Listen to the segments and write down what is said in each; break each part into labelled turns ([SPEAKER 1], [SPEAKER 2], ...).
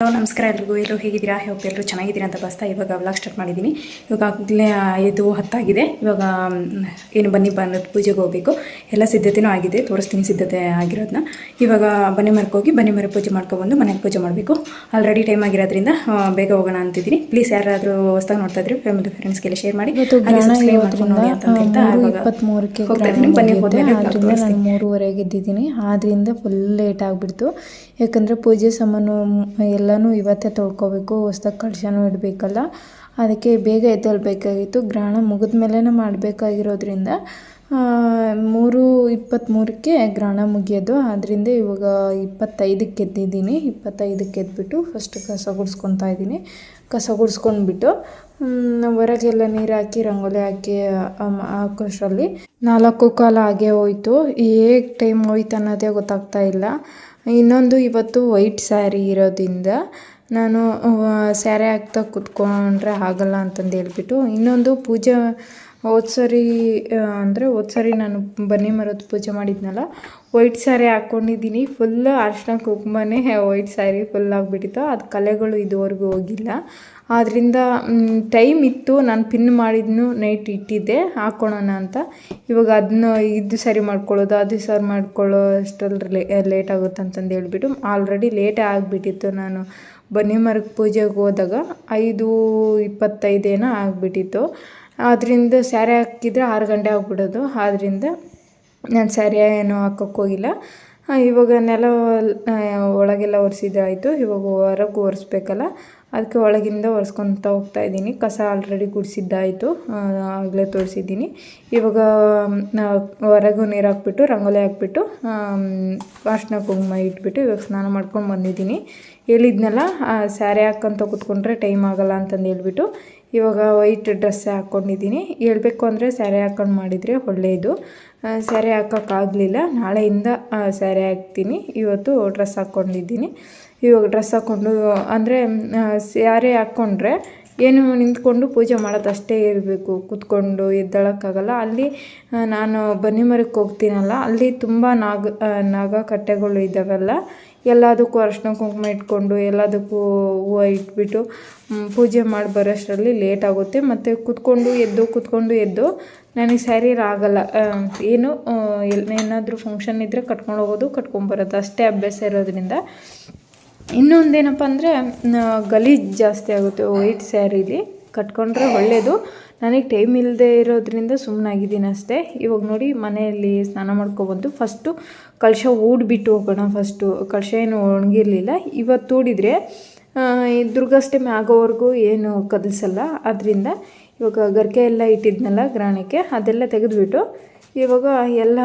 [SPEAKER 1] Hello ನಮಸ್ಕಾರ ಎಲ್ರಿಗೂ. ಎಲ್ಲರೂ ಹೇಗಿದ್ದೀರಾ? ಹೋಪ್ ಎಲ್ಲರೂ ಚೆನ್ನಾಗಿದ್ದೀರಾ ಅಂತ ಬಸ್ತಾ ಇವಾಗ ವ್ಲಾಗ್ ಸ್ಟಾರ್ಟ್ ಮಾಡಿದ್ದೀನಿ ಇವಾಗ ಆಗಲೇ ಐದು ಹತ್ತಾಗಿದೆ. ಇವಾಗ ಏನು ಬನ್ನಿ ಬಂದು ಪೂಜೆಗೆ ಹೋಗಬೇಕು. ಎಲ್ಲ ಸಿದ್ಧತೆಯೂ ಆಗಿದೆ. ತೋರಿಸ್ತೀನಿ ಸಿದ್ಧತೆ ಆಗಿರೋದನ್ನ ಇವಾಗ ಬನ್ನಿ ಮರಕ್ಕೆ ಹೋಗಿ ಬನ್ನಿ ಮರ ಪೂಜೆ ಮಾಡ್ಕೊಬಂದು ಮನೆಗೆ ಪೂಜೆ ಮಾಡಬೇಕು. ಆಲ್ರೆಡಿ ಟೈಮ್ ಆಗಿರೋದ್ರಿಂದ ಬೇಗ ಹೋಗೋಣ ಅಂತಿದ್ದೀನಿ. ಪ್ಲೀಸ್ ಯಾರಾದರೂ ಹೊಸ್ದಾಗಿ ನೋಡ್ತಾ ಇದ್ರೆ ಫ್ಯಾಮಿಲಿ ಫ್ರೆಂಡ್ಸ್ಗೆಲ್ಲ ಶೇರ್ ಮಾಡಿ. ನೋಡಿ
[SPEAKER 2] ಇಪ್ಪತ್ತ್ಮೂರಕ್ಕೆ
[SPEAKER 1] ಹೋಗ್ತಾ ಇದ್ದೀನಿ. ಬನ್ನಿ. ಹೋದ್ಮೇಲೆ.
[SPEAKER 2] ನಾನು ಮೂರುವರೆಗೆ ಇದ್ದಿದ್ದೀನಿ ಆದ್ರಿಂದ ಫುಲ್ ಲೇಟ್ ಆಗಿಬಿಡ್ತು. ಯಾಕಂದರೆ ಪೂಜೆ ಸಾಮಾನು ಮ್, ಎಲ್ಲನೂ ಇವತ್ತೇ ತೊಳ್ಕೊಬೇಕು, ಹೊಸ್ದಾಗಿ ಕಳಶನೂ ಇಡಬೇಕಲ್ಲ. ಅದಕ್ಕೆ ಬೇಗ ಎದ್ದೇಳಬೇಕಾಗಿತ್ತು. ಗ್ರಹಣ ಮುಗಿದ ಮೇಲೇ ಮಾಡಬೇಕಾಗಿರೋದ್ರಿಂದ ಮೂರು ಇಪ್ಪತ್ತ್ಮೂರಕ್ಕೆ ಗ್ರಹಣ ಮುಗಿಯೋದು. ಆದ್ದರಿಂದ ಇವಾಗ ಇಪ್ಪತ್ತೈದಕ್ಕೆ ಎದ್ದಿದ್ದೀನಿ. ಇಪ್ಪತ್ತೈದಕ್ಕೆ ಎದ್ಬಿಟ್ಟು ಫಸ್ಟ್ ಕಸ ಗುಡಿಸ್ಕೊತಾ ಇದ್ದೀನಿ. ಕಸ ಗುಡಿಸ್ಕೊಂಡ್ಬಿಟ್ಟು ಹೊರಗೆಲ್ಲ ನೀರು ಹಾಕಿ, ರಂಗೋಲಿ ಹಾಕಿ ಹಾಕೋಷ್ಟರಲ್ಲಿ ನಾಲ್ಕು ಕಾಲ ಹಾಗೆ ಹೋಯ್ತು. ಹೇಗೆ ಟೈಮ್ ಹೋಯ್ತು ಅನ್ನೋದೇ ಗೊತ್ತಾಗ್ತಾ ಇಲ್ಲ. ಇನ್ನೊಂದು ಇವತ್ತು ವೈಟ್ ಸ್ಯಾರಿ ಇರೋದ್ರಿಂದ ನಾನು ಸ್ಯಾರಿ ಹಾಕ್ತಾ ಕುತ್ಕೊಂಡ್ರೆ ಆಗಲ್ಲ ಅಂತಂದು ಹೇಳ್ಬಿಟ್ಟು, ಇನ್ನೊಂದು ಪೂಜೆ ಹೋದ ಸರಿ ಅಂದರೆ ಹೋದ ಸರಿ ನಾನು ಬನ್ನಿ ಮರದ ಪೂಜೆ ಮಾಡಿದ್ನಲ್ಲ, ವೈಟ್ ಸ್ಯಾರಿ ಹಾಕ್ಕೊಂಡಿದ್ದೀನಿ ಫುಲ್ ಅರ್ಶಿನ ಕುಂಕುಮನೇ ವೈಟ್ ಸ್ಯಾರಿ ಫುಲ್ ಆಗಿಬಿಟ್ಟಿತ್ತು, ಅದು ಕಲೆಗಳು ಇದುವರೆಗೂ ಹೋಗಿಲ್ಲ. ಆದ್ದರಿಂದ ಟೈಮ್ ಇತ್ತು. ನಾನು ಪಿನ್ ಮಾಡಿದ್ನು ನೈಟ್ ಇಟ್ಟಿದ್ದೆ. ಹಾಕ್ಕೊಳ್ಳೋಣ ಅಂತ. ಇವಾಗ ಅದನ್ನ ಇದು ಸರಿ ಮಾಡ್ಕೊಳ್ಳೋದು ಅದು ಸರಿ ಮಾಡ್ಕೊಳ್ಳೋ ಲೇ ಲೇಟ್ ಆಗುತ್ತೆ ಅಂತಂದು ಹೇಳ್ಬಿಟ್ಟು ಆಲ್ರೆಡಿ ಲೇಟೇ ಆಗಿಬಿಟ್ಟಿತ್ತು ನಾನು. ಬನ್ನಿ ಮರಕ್ಕೆ ಪೂಜೆಗೆ ಹೋದಾಗ ಐದು ಇಪ್ಪತ್ತೈದೇನೋ ಆಗಿಬಿಟ್ಟಿತ್ತು. ಆದ್ದರಿಂದ ಸ್ಯಾರಿ ಹಾಕಿದರೆ ಆರು ಗಂಟೆ ಆಗ್ಬಿಡೋದು. ಆದ್ದರಿಂದ ನಾನು ಸ್ಯಾರಿ ಏನು ಹಾಕೋಕ್ಕೆ ಹೋಗಿಲ್ಲ. ಆ, ಇವಾಗ ನೆಲ ಒಳಗೆಲ್ಲ ಒರೆಸಿದ್ದಾಯಿತು ಇವಾಗ ಹೊರಗೆ ಒರೆಸ್ಬೇಕಲ್ಲ. ಅದಕ್ಕೆ ಒಳಗಿಂದ ಒರೆಸ್ಕೊತ ಹೋಗ್ತಾ ಇದ್ದೀನಿ. ಕಸ ಆಲ್ರೆಡಿ ಗುಡಿಸಿದ್ದಾಯಿತು. ಆಗಲೇ ತೋರಿಸಿದ್ದೀನಿ. ಇವಾಗ ಹೊರಗೂ ನೀರು ಹಾಕ್ಬಿಟ್ಟು, ರಂಗೋಲಿ ಹಾಕ್ಬಿಟ್ಟು ಅರ್ಶಿನ ಕುಂಕುಮ ಇಟ್ಬಿಟ್ಟು ಇವಾಗ ಸ್ನಾನ ಮಾಡ್ಕೊಂಡು ಬಂದಿದ್ದೀನಿ. ಹೇಳಿದ್ನಲ್ಲ ಸ್ಯಾರಿ ಹಾಕ್ಕೊಂತ ಕೂತ್ಕೊಂಡ್ರೆ ಟೈಮ್ ಆಗಲ್ಲ ಅಂತಂದು ಹೇಳ್ಬಿಟ್ಟು ಇವಾಗ ವೈಟ್ ಡ್ರೆಸ್ ಹಾಕ್ಕೊಂಡಿದ್ದೀನಿ ಹೇಳಬೇಕು ಅಂದರೆ ಸ್ಯಾರಿ ಹಾಕ್ಕೊಂಡು ಮಾಡಿದರೆ ಒಳ್ಳೆಯದು ಸ್ಯಾರಿ ಹಾಕೋಕ್ಕಾಗಲಿಲ್ಲ ನಾಳೆಯಿಂದ ಸ್ಯಾರಿ ಹಾಕ್ತೀನಿ. ಇವತ್ತು ಡ್ರೆಸ್ ಹಾಕ್ಕೊಂಡಿದ್ದೀನಿ ಇವಾಗ ಡ್ರೆಸ್ ಹಾಕ್ಕೊಂಡು ಅಂದರೆ ಸ್ಯಾರಿ ಹಾಕ್ಕೊಂಡ್ರೆ ಏನು ನಿಂತ್ಕೊಂಡು ಪೂಜೆ ಮಾಡೋದು ಅಷ್ಟೇ ಇರಬೇಕು. ಕೂತ್ಕೊಂಡು ಎದ್ದೇಳೋಕ್ಕಾಗಲ್ಲ. ಅಲ್ಲಿ ನಾನು ಬನ್ನಿ ಮರಕ್ಕೆ ಹೋಗ್ತೀನಲ್ಲ, ಅಲ್ಲಿ ತುಂಬ ನಾಗ ನಾಗ ಕಟ್ಟೆಗಳು ಇದ್ದಾವಲ್ಲ ಎಲ್ಲದಕ್ಕೂ ಅರ್ಶಿನ ಕುಂಕುಮ ಇಟ್ಕೊಂಡು, ಎಲ್ಲದಕ್ಕೂ ಹೂವು ಇಟ್ಬಿಟ್ಟು ಪೂಜೆ ಮಾಡಿ ಬರೋಷ್ಟರಲ್ಲಿ ಲೇಟ್ ಆಗುತ್ತೆ. ಮತ್ತು ಕೂತ್ಕೊಂಡು ಎದ್ದು ಕೂತ್ಕೊಂಡು ಎದ್ದು ನನಗೆ ಸ್ಯಾರಿ ಆಗಲ್ಲ ಏನು ಏನಾದರೂ ಫಂಕ್ಷನ್ ಇದ್ದರೆ ಕಟ್ಕೊಂಡು ಹೋಗೋದು ಕಟ್ಕೊಂಬರೋದು ಅಷ್ಟೇ ಅಭ್ಯಾಸ ಇರೋದ್ರಿಂದ. ಇನ್ನೊಂದೇನಪ್ಪ ಅಂದರೆ ಗಲೀಜು ಜಾಸ್ತಿ ಆಗುತ್ತೆ, ವೈಟ್ ಸ್ಯಾರಿಲಿ ಕಟ್ಕೊಂಡ್ರೆ ಒಳ್ಳೆಯದು ನನಗೆ ಟೈಮ್ ಇಲ್ಲದೆ ಇರೋದ್ರಿಂದ ಸುಮ್ಮನಾಗಿದ್ದೀನಿ ಅಷ್ಟೇ. ಇವಾಗ ನೋಡಿ, ಮನೆಯಲ್ಲಿ ಸ್ನಾನ ಮಾಡ್ಕೊಬಂದು ಫಸ್ಟು ಕಳಶ ಊಡ್ಬಿಟ್ಟು ಹೋಗೋಣ ಫಸ್ಟು. ಕಳಶ ಏನು ಒಣಗಿರಲಿಲ್ಲ. ಇವತ್ತು ಊಡಿದರೆ ದುರ್ಗಾಷ್ಟಮಿ ಆಗೋವರೆಗೂ ಏನು ಕದಲಿಸಲ್ಲ. ಅದರಿಂದ ಇವಾಗ ಗರಿಕೆ ಎಲ್ಲ ಇಟ್ಟಿದ್ನಲ್ಲ ಗ್ರಾಣಕ್ಕೆ, ಅದೆಲ್ಲ ತೆಗೆದುಬಿಟ್ಟು ಇವಾಗ ಎಲ್ಲ